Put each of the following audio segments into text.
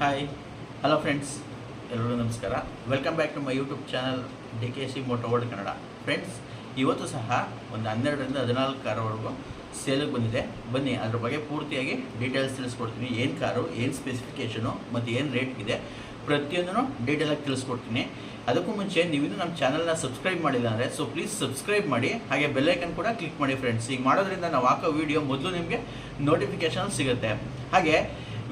Hi hello friends ಎಲ್ಲರೂ ನಮಸ್ಕಾರ. Welcome back to my YouTube channel D K C moto world Kannada friends ಇವತ್ತು ಸಹ ಒಂದು ಹನ್ನೆರಡರಿಂದ ಹದಿನಾಲ್ಕು ಕಾರವರೆಗೂ ಸೇಲಿಗೆ ಬಂದಿದೆ. ಬನ್ನಿ, ಅದ್ರ ಬಗ್ಗೆ ಪೂರ್ತಿಯಾಗಿ ಡೀಟೇಲ್ಸ್ ತಿಳಿಸ್ಕೊಡ್ತೀನಿ. ಏನು ಕಾರು ಏನು ಸ್ಪೆಸಿಫಿಕೇಷನು ಮತ್ತು ಏನು ರೇಟ್ ಇದೆ, ಪ್ರತಿಯೊಂದನ್ನು ಡೀಟೇಲಾಗಿ ತಿಳಿಸ್ಕೊಡ್ತೀನಿ. ಅದಕ್ಕೂ ಮುಂಚೆ ನೀವಿನ್ನೂ ನಮ್ಮ ಚಾನಲ್ನ ಸಬ್ಸ್ಕ್ರೈಬ್ ಮಾಡಿಲ್ಲ ಅಂದರೆ ಸೊ ಪ್ಲೀಸ್ ಸಬ್ಸ್ಕ್ರೈಬ್ ಮಾಡಿ. ಹಾಗೆ ಬೆಲ್ಲೈಕನ್ ಕೂಡ ಕ್ಲಿಕ್ ಮಾಡಿ ಫ್ರೆಂಡ್ಸ್ ಈಗ ಮಾಡೋದ್ರಿಂದ ನಾವು ಹಾಕೋ ವೀಡಿಯೋ ಮೊದಲು ನಿಮಗೆ ನೋಟಿಫಿಕೇಷನ್ ಸಿಗುತ್ತೆ. ಹಾಗೆ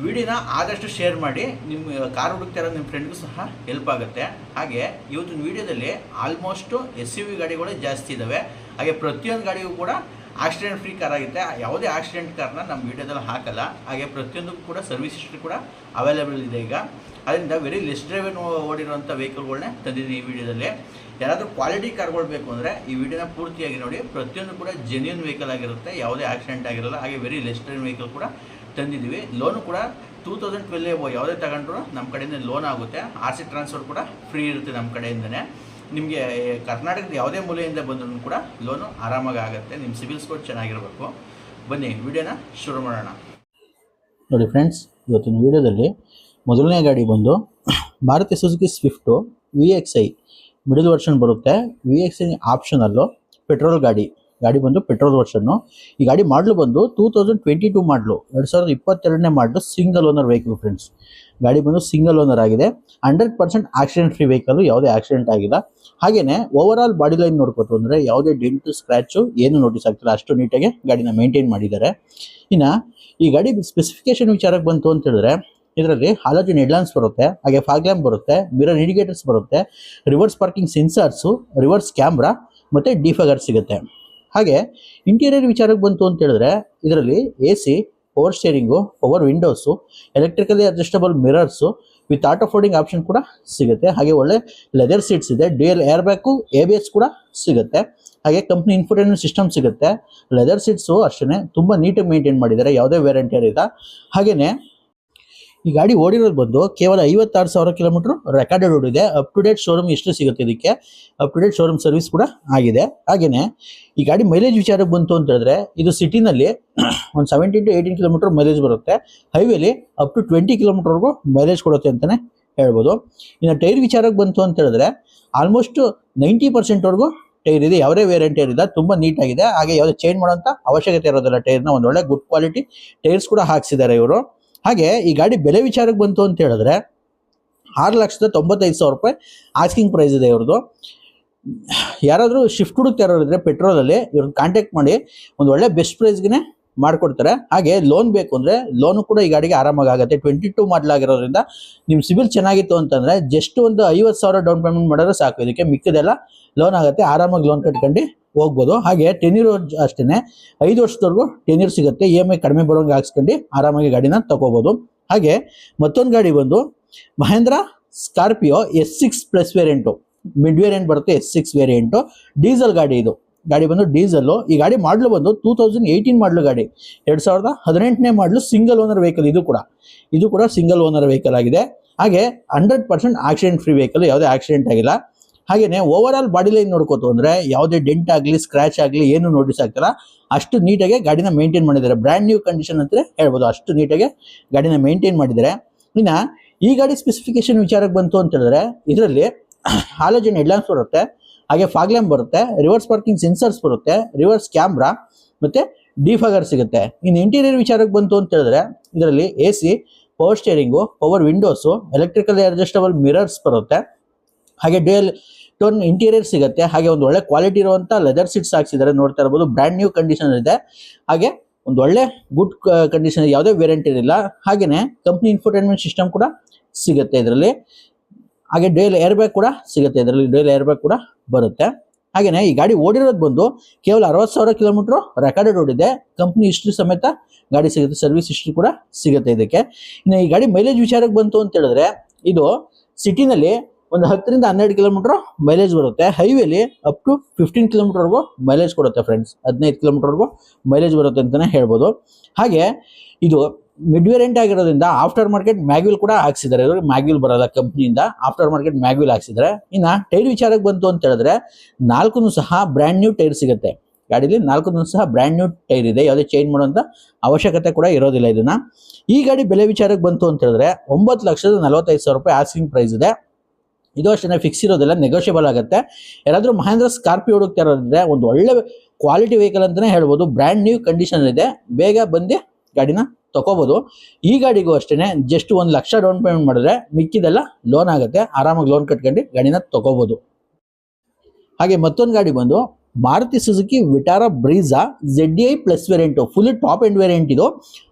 ವಿಡಿಯೋನ ಆದಷ್ಟು ಶೇರ್ ಮಾಡಿ ನಿಮ್ಮ ಕಾರ್ ಹುಡುಕ್ತಾ ಇರೋ ನಿಮ್ಮ ಫ್ರೆಂಡ್ಗೂ ಸಹ ಹೆಲ್ಪ್ ಆಗುತ್ತೆ. ಹಾಗೆ, ಇವತ್ತಿನ ವಿಡಿಯೋದಲ್ಲಿ ಆಲ್ಮೋಸ್ಟು ಎಸ್ ಯು ಗಾಡಿಗಳು ಜಾಸ್ತಿ ಇದ್ದಾವೆ ಹಾಗೆ ಪ್ರತಿಯೊಂದು ಗಾಡಿಗೂ ಕೂಡ ಆಕ್ಸಿಡೆಂಟ್ ಫ್ರೀ ಕಾರ್ ಆಗುತ್ತೆ. ಯಾವುದೇ ಆಕ್ಸಿಡೆಂಟ್ ಕಾರ್ನ ನಮ್ಮ ವಿಡಿಯೋದಲ್ಲಿ ಹಾಕಲ್ಲ. ಹಾಗೆ ಪ್ರತಿಯೊಂದಕ್ಕೂ ಕೂಡ ಸರ್ವಿಸ್ ಕೂಡ ಅವೈಲೇಬಲ್ ಇದೆ ಈಗ. ಅದರಿಂದ ವೆರಿ ಲೆಸ್ ಡ್ರೈವನ್ ಓಡಿರುವಂಥ ವೆಹಿಕಲ್ಗಳನ್ನೇ ತಂದಿದ್ದೀನಿ ಈ ವಿಡಿಯೋದಲ್ಲಿ. ಯಾರಾದರೂ ಕ್ವಾಲಿಟಿ ಕಾರ್ಗಳು ಬೇಕು ಅಂದರೆ ಈ ವಿಡಿಯೋನ ಪೂರ್ತಿಯಾಗಿ ನೋಡಿ. ಪ್ರತಿಯೊಂದು ಕೂಡ ಜೆನ್ಯೂನ್ ವೆಹಿಕಲ್ ಆಗಿರುತ್ತೆ. ಯಾವುದೇ ಆಕ್ಸಿಡೆಂಟ್ ಆಗಿರಲ್ಲ. ಹಾಗೆ ವೆರಿ ಲೆಸ್ ಡ್ರೈವನ್ ವೆಹಿಕಲ್ ಕೂಡ ತಂದಿದ್ದೀವಿ. ಲೋನು ಕೂಡ ಟೂ ತೌಸಂಡ್ ಟ್ವೆಲ್ ಯಾವುದೇ ತಗೊಂಡ್ರು ನಮ್ಮ ಕಡೆಯಿಂದ ಲೋನ್ ಆಗುತ್ತೆ. ಆರ್ ಸಿ ಟ್ರಾನ್ಸ್ಫರ್ ಕೂಡ ಫ್ರೀ ಇರುತ್ತೆ ನಮ್ಮ ಕಡೆಯಿಂದನೇ. ನಿಮಗೆ ಕರ್ನಾಟಕದ ಯಾವುದೇ ಮೂಲೆಯಿಂದ ಬಂದ್ರೂ ಕೂಡ ಲೋನು ಆರಾಮಾಗಿ ಆಗುತ್ತೆ. ನಿಮ್ಮ ಸಿಬಿಲ್ ಸ್ಕೋರ್ ಚೆನ್ನಾಗಿರಬೇಕು. ಬನ್ನಿ, ವಿಡಿಯೋನ ಶುರು ಮಾಡೋಣ. ನೋಡಿ ಫ್ರೆಂಡ್ಸ್ ಇವತ್ತಿನ ವಿಡಿಯೋದಲ್ಲಿ ಮೊದಲನೇ ಗಾಡಿ ಬಂದು Maruti Suzuki Swift V X I middle version ಬರುತ್ತೆ. V X I optional petrol ಗಾಡಿ. ಗಾಡಿ ಬಂದು ಪೆಟ್ರೋಲ್ ವರ್ಷನ್ನು. ಈ ಗಾಡಿ ಮಾಡಲು ಬಂದು ಟೂ ತೌಸಂಡ್ ಟ್ವೆಂಟಿ ಟೂ ಮಾಡಲು ಎರಡು ಸಾವಿರದ ಇಪ್ಪತ್ತೆರಡನೇ ಮಾಡಲು ಸಿಂಗಲ್ ಓನರ್ ವೆಹಿಕಲ್ ಫ್ರೆಂಡ್ಸ್ ಗಾಡಿ ಬಂದು ಸಿಂಗಲ್ ಓನರ್ ಆಗಿದೆ. Hundred percent accident free vehicle ಯಾವುದೇ ಆಕ್ಸಿಡೆಂಟ್ ಆಗಿಲ್ಲ. ಹಾಗೆಯೇ ಓವರ್ ಆಲ್ ಬಾಡಿ ಲೈನ್ ನೋಡ್ಕೋತು ಅಂದರೆ ಯಾವುದೇ ಡೆಂಟು ಸ್ಕ್ರ್ಯಾಚು ಏನು ನೋಟಿಸ್ ಆಗ್ತಿಲ್ಲ. ಅಷ್ಟು ನೀಟಾಗಿ ಗಾಡಿನ ಮೇಂಟೈನ್ ಮಾಡಿದ್ದಾರೆ. ಇನ್ನು ಈ ಗಾಡಿ ಸ್ಪೆಸಿಫಿಕೇಶನ್ ವಿಚಾರಕ್ಕೆ ಬಂತು ಅಂತ ಹೇಳಿದ್ರೆ, ಇದರಲ್ಲಿ ಹಾಲೋಜಿನ್ ಹೆಡ್ಲಾನ್ಸ್ ಬರುತ್ತೆ, ಹಾಗೆ ಫಾಗ್ಲ್ಯಾಂಪ್ ಬರುತ್ತೆ ಮಿರರ್ ಇಂಡಿಕೇಟರ್ಸ್ ಬರುತ್ತೆ reverse parking sensors reverse camera ಮತ್ತು ಡಿಫಗರ್ ಸಿಗುತ್ತೆ. ಹಾಗೆ ಇಂಟೀರಿಯರ್ ವಿಚಾರಕ್ಕೆ ಬಂತು ಅಂತ ಹೇಳಿದ್ರೆ ಇದರಲ್ಲಿ A C, power steering, power windows, electrically adjustable mirrors with auto folding option ಕೂಡ ಸಿಗುತ್ತೆ. ಹಾಗೆ ಒಳ್ಳೆ ಲೆದರ್ ಸೀಟ್ಸ್ ಇದೆ, dual air bag A B S ಕೂಡ ಸಿಗುತ್ತೆ. ಹಾಗೆ ಕಂಪ್ನಿ ಇನ್ಫೋಟೈನ್ಮೆಂಟ್ ಸಿಸ್ಟಮ್ ಸಿಗುತ್ತೆ. ಲೆದರ್ ಸೀಟ್ಸು ಅಷ್ಟೇ ತುಂಬ ನೀಟಾಗಿ ಮೇಂಟೈನ್ ಮಾಡಿದ್ದಾರೆ, ಯಾವುದೇ ವೇರಿಯಂಟಿಯರ್ ಇಲ್ಲ ಹಾಗೆಯೇ ಈ ಗಾಡಿ ಓಡಿರೋದು ಬಂದು ಕೇವಲ ಐವತ್ತಾರು ಸಾವಿರ ಕಿಲೋಮೀಟರ್ ರೆಕಾರ್ಡೆಡ್ ಓಡಿದೆ ಅಪ್ ಟು ಡೇಟ್ ಶೋರೂಮ್ ಎಷ್ಟು ಸಿಗುತ್ತೆ ಇದಕ್ಕೆ? Up to date showroom service ಕೂಡ ಆಗಿದೆ. ಹಾಗೇನೆ, ಈ ಗಾಡಿ ಮೈಲೇಜ್ ವಿಚಾರಕ್ಕೆ ಬಂತು ಅಂತ ಹೇಳಿದ್ರೆ, ಇದು ಸಿಟಿನಲ್ಲಿ ಒಂದು seventeen to eighteen kilometre mileage ಬರುತ್ತೆ. ಹೈವೇಲಿ ಅಪ್ ಟು ಟ್ವೆಂಟಿ ಕಿಲೋಮೀಟರ್ವರೆಗೂ ಮೈಲೇಜ್ ಕೊಡುತ್ತೆ ಅಂತಲೇ ಹೇಳ್ಬೋದು. ಇನ್ನು ಟೈರ್ ವಿಚಾರಕ್ಕೆ ಬಂತು ಅಂತ ಹೇಳಿದ್ರೆ ಆಲ್ಮೋಸ್ಟ್ ನೈಂಟಿ ಪರ್ಸೆಂಟ್ವರೆಗೂ ಟೈರ್ ಇದೆ. ಯಾವುದೇ ವೇರಿಯಂಟ್ ಟೈರ್ ಇದೆ ತುಂಬ ನೀಟಾಗಿದೆ ಹಾಗೆ ಯಾವುದೇ ಚೇಂಜ್ ಮಾಡೋಂಥ ಅವಶ್ಯಕತೆ ಇರೋದಿಲ್ಲ ಟೈರ್ನ ಒಂದು ಒಳ್ಳೆ ಗುಡ್ ಕ್ವಾಲಿಟಿ ಟೈರ್ಸ್ ಕೂಡ ಹಾಕ್ಸಿದ್ದಾರೆ ಇವರು. ಹಾಗೆ ಈ ಗಾಡಿ ಬೆಲೆ ವಿಚಾರಕ್ಕೆ ಬಂತು ಅಂತ ಹೇಳಿದ್ರೆ ಆರು ಲಕ್ಷದ ತೊಂಬತ್ತೈದು ಸಾವಿರ ರೂಪಾಯಿ ಆಸ್ಕಿಂಗ್ ಪ್ರೈಸ್ ಇದೆ ಇವ್ರದ್ದು. ಯಾರಾದರೂ ಶಿಫ್ಟ್ ಹುಡುಕ್ತಾ ಇರೋರಿದ್ರೆ ಪೆಟ್ರೋಲಲ್ಲಿ ಇವ್ರನ್ನ ಕಾಂಟ್ಯಾಕ್ಟ್ ಮಾಡಿ ಒಂದು ಒಳ್ಳೆ ಬೆಸ್ಟ್ ಪ್ರೈಸ್ಗೆ ಮಾಡಿಕೊಡ್ತಾರೆ. ಹಾಗೆ ಲೋನ್ ಬೇಕು ಅಂದರೆ ಲೋನು ಕೂಡ ಈ ಗಾಡಿಗೆ ಆರಾಮಾಗಿ ಆಗುತ್ತೆ. ಟ್ವೆಂಟಿ ಟೂ ಮಾಡಲಾಗಿರೋದ್ರಿಂದ ನಿಮ್ಮ ಸಿಬಿಲ್ ಚೆನ್ನಾಗಿತ್ತು ಅಂತಂದರೆ ಜಸ್ಟ್ ಒಂದು ಐವತ್ತು ಸಾವಿರ ಡೌನ್ ಪೇಮೆಂಟ್ ಮಾಡಿದ್ರೆ ಸಾಕು. ಇದಕ್ಕೆ ಮಿಕ್ಕದೆಲ್ಲ ಲೋನ್ ಆಗುತ್ತೆ. ಆರಾಮಾಗಿ ಲೋನ್ ಕಟ್ಕೊಂಡು ಹೋಗ್ಬೋದು. ಹಾಗೆ ಟೆನ್ಯೂರ್ ಅಷ್ಟೇ ಐದು ವರ್ಷದವರೆಗೂ ಟೆನ್ಯೂರ್ ಸಿಗುತ್ತೆ. ಇ ಎಂ ಐ ಕಡಿಮೆ ಬರೋಂಗೆ ಹಾಕ್ಸ್ಕೊಂಡು ಆರಾಮಾಗಿ ಗಾಡಿನ ತಗೋಬೋದು. ಹಾಗೆ ಮತ್ತೊಂದು ಗಾಡಿ ಬಂದು Mahindra Scorpio S six plus variant mid variant ಬರುತ್ತೆ ಎಸ್ ಸಿಕ್ಸ್ ವೇರಿಯಂಟು ಡೀಸೆಲ್ ಗಾಡಿ ಇದು. ಗಾಡಿ ಬಂದು ಡೀಸೆಲ್ಲು ಈ ಗಾಡಿ ಮಾಡಲು ಬಂದು ಟೂ ತೌಸಂಡ್ ಏಯ್ಟೀನ್ ಮಾಡಲು ಗಾಡಿ. ಎರಡು ಸಾವಿರದ ಹದಿನೆಂಟನೇ ಮಾಡಲು ಸಿಂಗಲ್ ಓನರ್ ವೆಹಿಕಲ್ ಇದು ಕೂಡ. ಇದು ಕೂಡ ಸಿಂಗಲ್ ಓನರ್ ವೆಹಿಕಲ್ ಆಗಿದೆ. ಹಾಗೆ hundred percent accident free vehicle ಯಾವುದೇ ಆಕ್ಸಿಡೆಂಟ್ ಆಗಿಲ್ಲ. ಹಾಗೆಯೇ ಓವರ್ ಆಲ್ ಬಾಡಿ ಲೈನ್ ನೋಡ್ಕೋತು ಅಂದರೆ ಯಾವುದೇ ಡೆಂಟ್ ಆಗಲಿ ಸ್ಕ್ರಾಚ್ ಆಗಲಿ ಏನು ನೋಟಿಸ್ ಆಗ್ತಾರ ಅಷ್ಟು ನೀಟಾಗಿ ಗಾಡಿನ ಮೇಂಟೈನ್ ಮಾಡಿದ್ದಾರೆ. ಬ್ರ್ಯಾಂಡ್ ನ್ಯೂ ಕಂಡೀಷನ್ ಅಂತ ಹೇಳ್ಬೋದು. ಅಷ್ಟು ನೀಟಾಗಿ ಗಾಡಿನ ಮೇಂಟೈನ್ ಮಾಡಿದ್ದಾರೆ. ಇನ್ನು ಈ ಗಾಡಿ ಸ್ಪೆಸಿಫಿಕೇಶನ್ ವಿಚಾರಕ್ಕೆ ಬಂತು ಅಂತ ಹೇಳಿದ್ರೆ, ಇದರಲ್ಲಿ ಹಾಲೋಜನ್ ಹೆಡ್ಲಾಂಪ್ಸ್ ಬರುತ್ತೆ, ಹಾಗೆ ಫಾಗ್ಲ್ಯಾಂಪ್ ಬರುತ್ತೆ ರಿವರ್ಸ್ ಪಾರ್ಕಿಂಗ್ ಸೆನ್ಸರ್ಸ್ ಬರುತ್ತೆ ರಿವರ್ಸ್ ಕ್ಯಾಮ್ರಾ ಮತ್ತೆ ಡಿಫಗರ್ ಸಿಗುತ್ತೆ. ಇನ್ನು ಇಂಟೀರಿಯರ್ ವಿಚಾರಕ್ಕೆ ಬಂತು ಅಂತ ಹೇಳಿದ್ರೆ, ಇದರಲ್ಲಿ A C power steering power windows electrical adjustable mirrors ಬರುತ್ತೆ. ಹಾಗೆ ಡ್ಯೂಯಲ್ ಟೋನ್ ಇಂಟೀರಿಯರ್ ಸಿಗುತ್ತೆ. ಹಾಗೆ ಒಂದು ಒಳ್ಳೆ ಕ್ವಾಲಿಟಿ ಇರುವಂಥ ಲೆದರ್ ಸೀಟ್ಸ್ ಹಾಕ್ಸಿದ್ದಾರೆ ನೋಡ್ತಾ ಇರ್ಬೋದು. ಬ್ರ್ಯಾಂಡ್ ನ್ಯೂ ಕಂಡೀಷನ್ ಇದೆ. ಹಾಗೆ ಒಂದು ಒಳ್ಳೆ ಗುಡ್ ಕಂಡೀಷನ್ ಯಾವುದೇ ವೇರಿಯಂಟ್ ಇರಲಿಲ್ಲ ಹಾಗೆಯೇ ಕಂಪ್ನಿ ಇನ್ಫೋಟೈನ್ಮೆಂಟ್ ಸಿಸ್ಟಮ್ ಕೂಡ ಸಿಗುತ್ತೆ ಇದರಲ್ಲಿ. ಹಾಗೆ ಡೇಲ್ ಏರ್ ಬ್ಯಾಗ್ ಕೂಡ ಸಿಗುತ್ತೆ ಇದರಲ್ಲಿ. ಡೇಲ್ ಏರ್ ಬ್ಯಾಗ್ ಕೂಡ ಬರುತ್ತೆ. ಹಾಗೆಯೇ ಈ ಗಾಡಿ ಓಡಿರೋದು ಬಂದು ಕೇವಲ ಅರವತ್ತು ಸಾವಿರ ಕಿಲೋಮೀಟ್ರ್ ರೆಕಾರ್ಡೆಡ್ ಓಡಿದೆ. ಕಂಪ್ನಿ ಹಿಸ್ಟ್ರಿ ಸಮೇತ ಗಾಡಿ ಸಿಗುತ್ತೆ. ಸರ್ವಿಸ್ ಹಿಸ್ಟ್ರಿ ಕೂಡ ಸಿಗುತ್ತೆ ಇದಕ್ಕೆ. ಇನ್ನು ಈ ಗಾಡಿ ಮೈಲೇಜ್ ವಿಚಾರಕ್ಕೆ ಬಂತು ಅಂತ ಹೇಳಿದ್ರೆ ಇದು ಸಿಟಿನಲ್ಲಿ ಒಂದು ಹತ್ತರಿಂದ ಹನ್ನೆರಡು ಕಿಲೋಮೀಟರ್ ಮೈಲೇಜ್ ಬರುತ್ತೆ. ಹೈವೇಲಿ ಅಪ್ ಟು ಫಿಫ್ಟೀನ್ ಕಿಲೋಮೀಟರ್ವರೆಗೂ ಮೈಲೇಜ್ ಕೊಡುತ್ತೆ ಫ್ರೆಂಡ್ಸ್ ಹದಿನೈದು ಕಿಲೋಮೀಟರ್ವರೆಗೂ ಮೈಲೇಜ್ ಬರುತ್ತೆ ಅಂತಲೇ ಹೇಳ್ಬೋದು. ಹಾಗೆ ಇದು ಮಿಡ್ ವೇರಿಯಂಟ್ ಆಗಿರೋದ್ರಿಂದ ಆಫ್ಟರ್ ಮಾರ್ಕೆಟ್ ಮ್ಯಾಗ್ಯೂಲ್ ಕೂಡ ಹಾಕ್ಸಿದ್ದಾರೆ. ಇವರು ಮ್ಯಾಗ್ಯೂಲ್ ಬರಲ್ಲ ಕಂಪ್ನಿಯಿಂದ ಆಫ್ಟರ್ ಮಾರ್ಕೆಟ್ ಮ್ಯಾಗ್ಯೂಲ್ ಹಾಕ್ಸಿದ್ದಾರೆ. ಇನ್ನು ಟೈರ್ ವಿಚಾರಕ್ಕೆ ಬಂತು ಅಂತ ಹೇಳಿದ್ರೆ ನಾಲ್ಕು ಸಹ ಬ್ರ್ಯಾಂಡ್ ನ್ಯೂ ಟೈರ್ ಸಿಗುತ್ತೆ. ಗಾಡೀಲಿ ನಾಲ್ಕು ಸಹ ಬ್ರ್ಯಾಂಡ್ ನ್ಯೂ ಟೈರ್ ಇದೆ. ಯಾವುದೇ ಚೇಂಜ್ ಮಾಡುವಂಥ ಅವಶ್ಯಕತೆ ಕೂಡ ಇರೋದಿಲ್ಲ ಇದನ್ನು. ಈ ಗಾಡಿ ಬೆಲೆ ವಿಚಾರಕ್ಕೆ ಬಂತು ಅಂತ ಹೇಳಿದ್ರೆ ಒಂಬತ್ತು ಲಕ್ಷದ ನಲವತ್ತೈದು ಸಾವಿರ ರೂಪಾಯಿ ಆಸ್ಕಿಂಗ್ ಪ್ರೈಸ್ ಇದೆ. ಇದು ಅಷ್ಟೇ ಫಿಕ್ಸ್ ಇರೋದಿಲ್ಲ ನೆಗೋಷಿಯಬಲ್ ಆಗುತ್ತೆ. ಯಾರಾದರೂ ಮಹೇಂದ್ರ ಸ್ಕಾರ್ಪಿಯೋ ಹುಡುಕ್ತಾ ಇರೋದ್ರೆ ಒಂದು ಒಳ್ಳೆ ಕ್ವಾಲಿಟಿ ವೆಹಿಕಲ್ ಅಂತಲೇ ಹೇಳ್ಬೋದು. ಬ್ರ್ಯಾಂಡ್ ನ್ಯೂ ಕಂಡೀಷನ್ ಇದೆ. ಬೇಗ ಬಂದು ಗಾಡಿನ ತಗೋಬೋದು ಈ ಗಾಡಿಗೂ ಅಷ್ಟೇ ಜಸ್ಟ್ ಒಂದು ಲಕ್ಷ ಡೌನ್ ಪೇಮೆಂಟ್ ಮಾಡಿದ್ರೆ ಮಿಕ್ಕಿದೆಲ್ಲ ಲೋನ್ ಆಗುತ್ತೆ. ಆರಾಮಾಗಿ ಲೋನ್ ಕಟ್ಕೊಂಡು ಗಾಡಿನ ತಗೋಬೋದು ಹಾಗೆ ಮತ್ತೊಂದು ಗಾಡಿ ಬಂದು Maruti Suzuki Vitara Brezza Z I plus variant full top end variant ಇದು.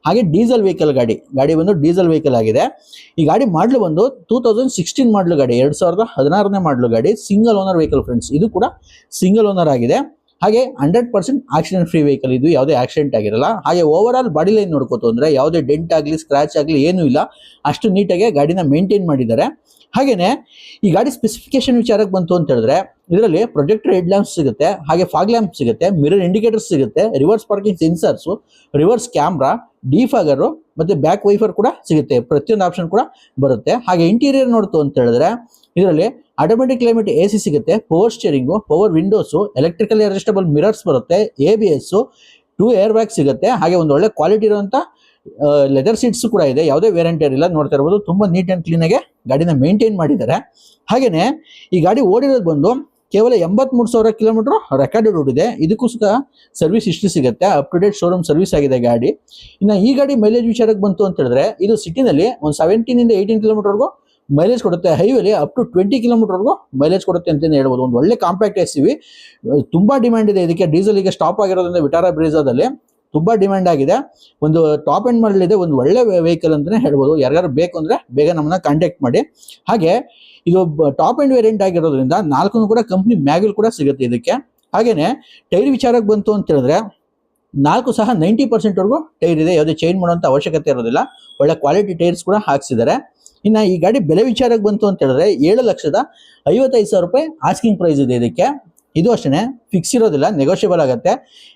ಹಾಗೆ ಡೀಸೆಲ್ ವೆಹಿಕಲ್ ಗಾಡಿ. ಗಾಡಿ ಬಂದು ಡೀಸೆಲ್ ವೆಹಿಕಲ್ ಆಗಿದೆ. ಈ ಗಾಡಿ ಮಾಡಲು ಬಂದು ಟೂ ತೌಸಂಡ್ ಸಿಕ್ಸ್ಟೀನ್ ಮಾಡಲು ಗಾಡಿ, ಎರಡು ಸಾವಿರದ ಹದಿನಾರನೇ ಮಾಡಲು ಗಾಡಿ ಸಿಂಗಲ್ ಓನರ್ ವೆಹಿಕಲ್ ಫ್ರೆಂಡ್ಸ್ ಇದು ಕೂಡ ಸಿಂಗಲ್ ಓನರ್ ಆಗಿದೆ. ಹಾಗೆ hundred percent accident free vehicle ಇದು, ಯಾವುದೇ ಆಕ್ಸಿಡೆಂಟ್ ಆಗಿರಲ್ಲ. ಹಾಗೆ ಓವರ್ ಆಲ್ ಬಾಡಿ ಲೈನ್ ನೋಡ್ಕೋತು ಅಂದರೆ ಯಾವುದೇ ಡೆಂಟ್ ಆಗಲಿ ಸ್ಕ್ರಾಚ್ ಆಗಲಿ ಏನೂ ಇಲ್ಲ. ಅಷ್ಟು ನೀಟಾಗಿ ಗಾಡಿನ ಮೇಂಟೈನ್ ಮಾಡಿದ್ದಾರೆ. ಹಾಗೇನೆ ಈ ಗಾಡಿ ಸ್ಪೆಸಿಫಿಕೇಶನ್ ವಿಚಾರಕ್ಕೆ ಬಂತು ಅಂತ ಹೇಳಿದ್ರೆ, ಇದರಲ್ಲಿ ಪ್ರೊಜೆಕ್ಟರ್ ಹೆಡ್ ಲ್ಯಾಂಪ್ ಸಿಗುತ್ತೆ, ಹಾಗೆ ಫಾಗ್ ಲ್ಯಾಂಪ್ ಸಿಗುತ್ತೆ ಮಿರರ್ ಇಂಡಿಕೇಟರ್ ಸಿಗುತ್ತೆ reverse parking sensors reverse camera defogger ಮತ್ತೆ ಬ್ಯಾಕ್ ವೈಫರ್ ಕೂಡ ಸಿಗುತ್ತೆ, ಪ್ರತಿಯೊಂದು ಆಪ್ಷನ್ ಕೂಡ ಬರುತ್ತೆ. ಹಾಗೆ ಇಂಟೀರಿಯರ್ ನೋಡ್ತು ಅಂತ ಹೇಳಿದ್ರೆ, ಇದರಲ್ಲಿ ಆಟೋಮೆಟಿಕ್ ಕ್ಲೈಮೇಟ್ ಎ ಸಿ ಸಿಗುತ್ತೆ power steering power windows electrical adjustable mirrors ಬರುತ್ತೆ A B S two air bag ಸಿಗುತ್ತೆ, ಹಾಗೆ ಒಂದು ಒಳ್ಳೆ ಕ್ವಾಲಿಟಿ ಇರುವಂತ ಲೆದರ್ ಸೀಟ್ಸ್ ಕೂಡ ಇದೆ. ಯಾವುದೇ ವ್ಯಾರಂಟಿ ಇರಲಿಲ್ಲ ನೋಡ್ತಾ ಇರ್ಬೋದು. ತುಂಬಾ ನೀಟ್ ಆ್ಯಂಡ್ ಕ್ಲೀನ್ ಆಗಿ ಗಾಡಿನ ಮೇಂಟೈನ್ ಮಾಡಿದ್ದಾರೆ. ಹಾಗೇನೆ ಈ ಗಾಡಿ ಓಡಿರೋದು ಬಂದು ಕೇವಲ ಎಂಬತ್ಮೂರು ಸಾವಿರ ಕಿಲೋಮೀಟರ್ ರೆಕಾರ್ಡೆಡ್ ಓಡಿದೆ. ಇದಕ್ಕೂ ಸಹ ಸರ್ವಿಸ್ ಇಷ್ಟು ಸಿಗುತ್ತೆ. Up to date showroom service ಆಗಿದೆ ಗಾಡಿ. ಇನ್ನು ಈ ಗಾಡಿ ಮೈಲೇಜ್ ವಿಚಾರಕ್ಕೆ ಬಂತು ಅಂತ ಹೇಳಿದ್ರೆ ಇದು ಸಿಟಿನಲ್ಲಿ ಒಂದು ಸೆವೆಂಟೀನಿಂದ ಏಯ್ಟೀನ್ ಕಿಲೋಮೀಟರ್ವರೆಗೂ ಮೈಲೇಜ್ ಕೊಡುತ್ತೆ. ಹೈವೇಲಿ ಅಪ್ ಟು ಟ್ವೆಂಟಿ ಕಿಲೋಮೀಟರ್ವರೆಗೂ ಮೈಲೇಜ್ ಕೊಡುತ್ತೆ ಅಂತಲೇ ಹೇಳ್ಬೋದು. ಒಂದು ಒಳ್ಳೆ ಕಾಂಪ್ಯಾಕ್ಟ್ ಎಸ್ ವಿ ತುಂಬಾ ಡಿಮ್ಯಾಂಡ್ ಇದೆ. ಇದಕ್ಕೆ ಡೀಸೆಲ್ ಈಗ ಸ್ಟಾಪ್ ಆಗಿರೋದ್ರಿಂದ ವಿಟಾರಾ ಬ್ರೀಜಾದಲ್ಲಿ ತುಂಬಾ ಡಿಮ್ಯಾಂಡ್ ಆಗಿದೆ. ಒಂದು ಟಾಪ್ ಎಂಡ್ ಮಾಡಲ್ ಇದೆ ಒಂದು ಒಳ್ಳೆ ವೆಹಿಕಲ್ ಅಂತಾನೆ ಹೇಳ್ಬೋದು. ಯಾರ್ಯಾರು ಬೇಕು ಅಂದ್ರೆ ಬೇಗ ನಮ್ಮನ್ನ ಕಾಂಟ್ಯಾಕ್ಟ್ ಮಾಡಿ. ಹಾಗೆ ಇದು ಟಾಪ್ ಎಂಡ್ ವೇರಿಯಂಟ್ ಆಗಿರೋದ್ರಿಂದ ನಾಲ್ಕು ಕೂಡ ಕಂಪ್ನಿ ಮ್ಯಾಗಲ್ ಕೂಡ ಸಿಗುತ್ತೆ ಇದಕ್ಕೆ. ಹಾಗೇನೆ ಟೈರ್ ವಿಚಾರಕ್ಕೆ ಬಂತು ಅಂತ ಹೇಳಿದ್ರೆ ನಾಲ್ಕು ಸಹ ನೈಂಟಿ ಪರ್ಸೆಂಟ್ವರೆಗೂ ಟೈರ್ ಇದೆ. ಯಾವುದೇ ಚೇಂಜ್ ಮಾಡುವಂಥ ಅವಶ್ಯಕತೆ ಇರೋದಿಲ್ಲ. ಒಳ್ಳೆ ಕ್ವಾಲಿಟಿ ಟೈರ್ಸ್ ಕೂಡ ಹಾಕ್ಸಿದ್ದಾರೆ. ಇನ್ನು ಈ ಗಾಡಿ ಬೆಲೆ ವಿಚಾರಕ್ಕೆ ಬಂತು ಅಂತ ಹೇಳಿದ್ರೆ ಏಳು ಲಕ್ಷದ ಐವತ್ತೈದು ಸಾವಿರ ರೂಪಾಯಿ ಆಸ್ಕಿಂಗ್ ಪ್ರೈಸ್ ಇದೆ ಇದಕ್ಕೆ. ಇದು ಅಷ್ಟೇ ಫಿಕ್ಸ್ ಇರೋದಿಲ್ಲ ನೆಗೋಷಿಯಬಲ್ ಆಗುತ್ತೆ.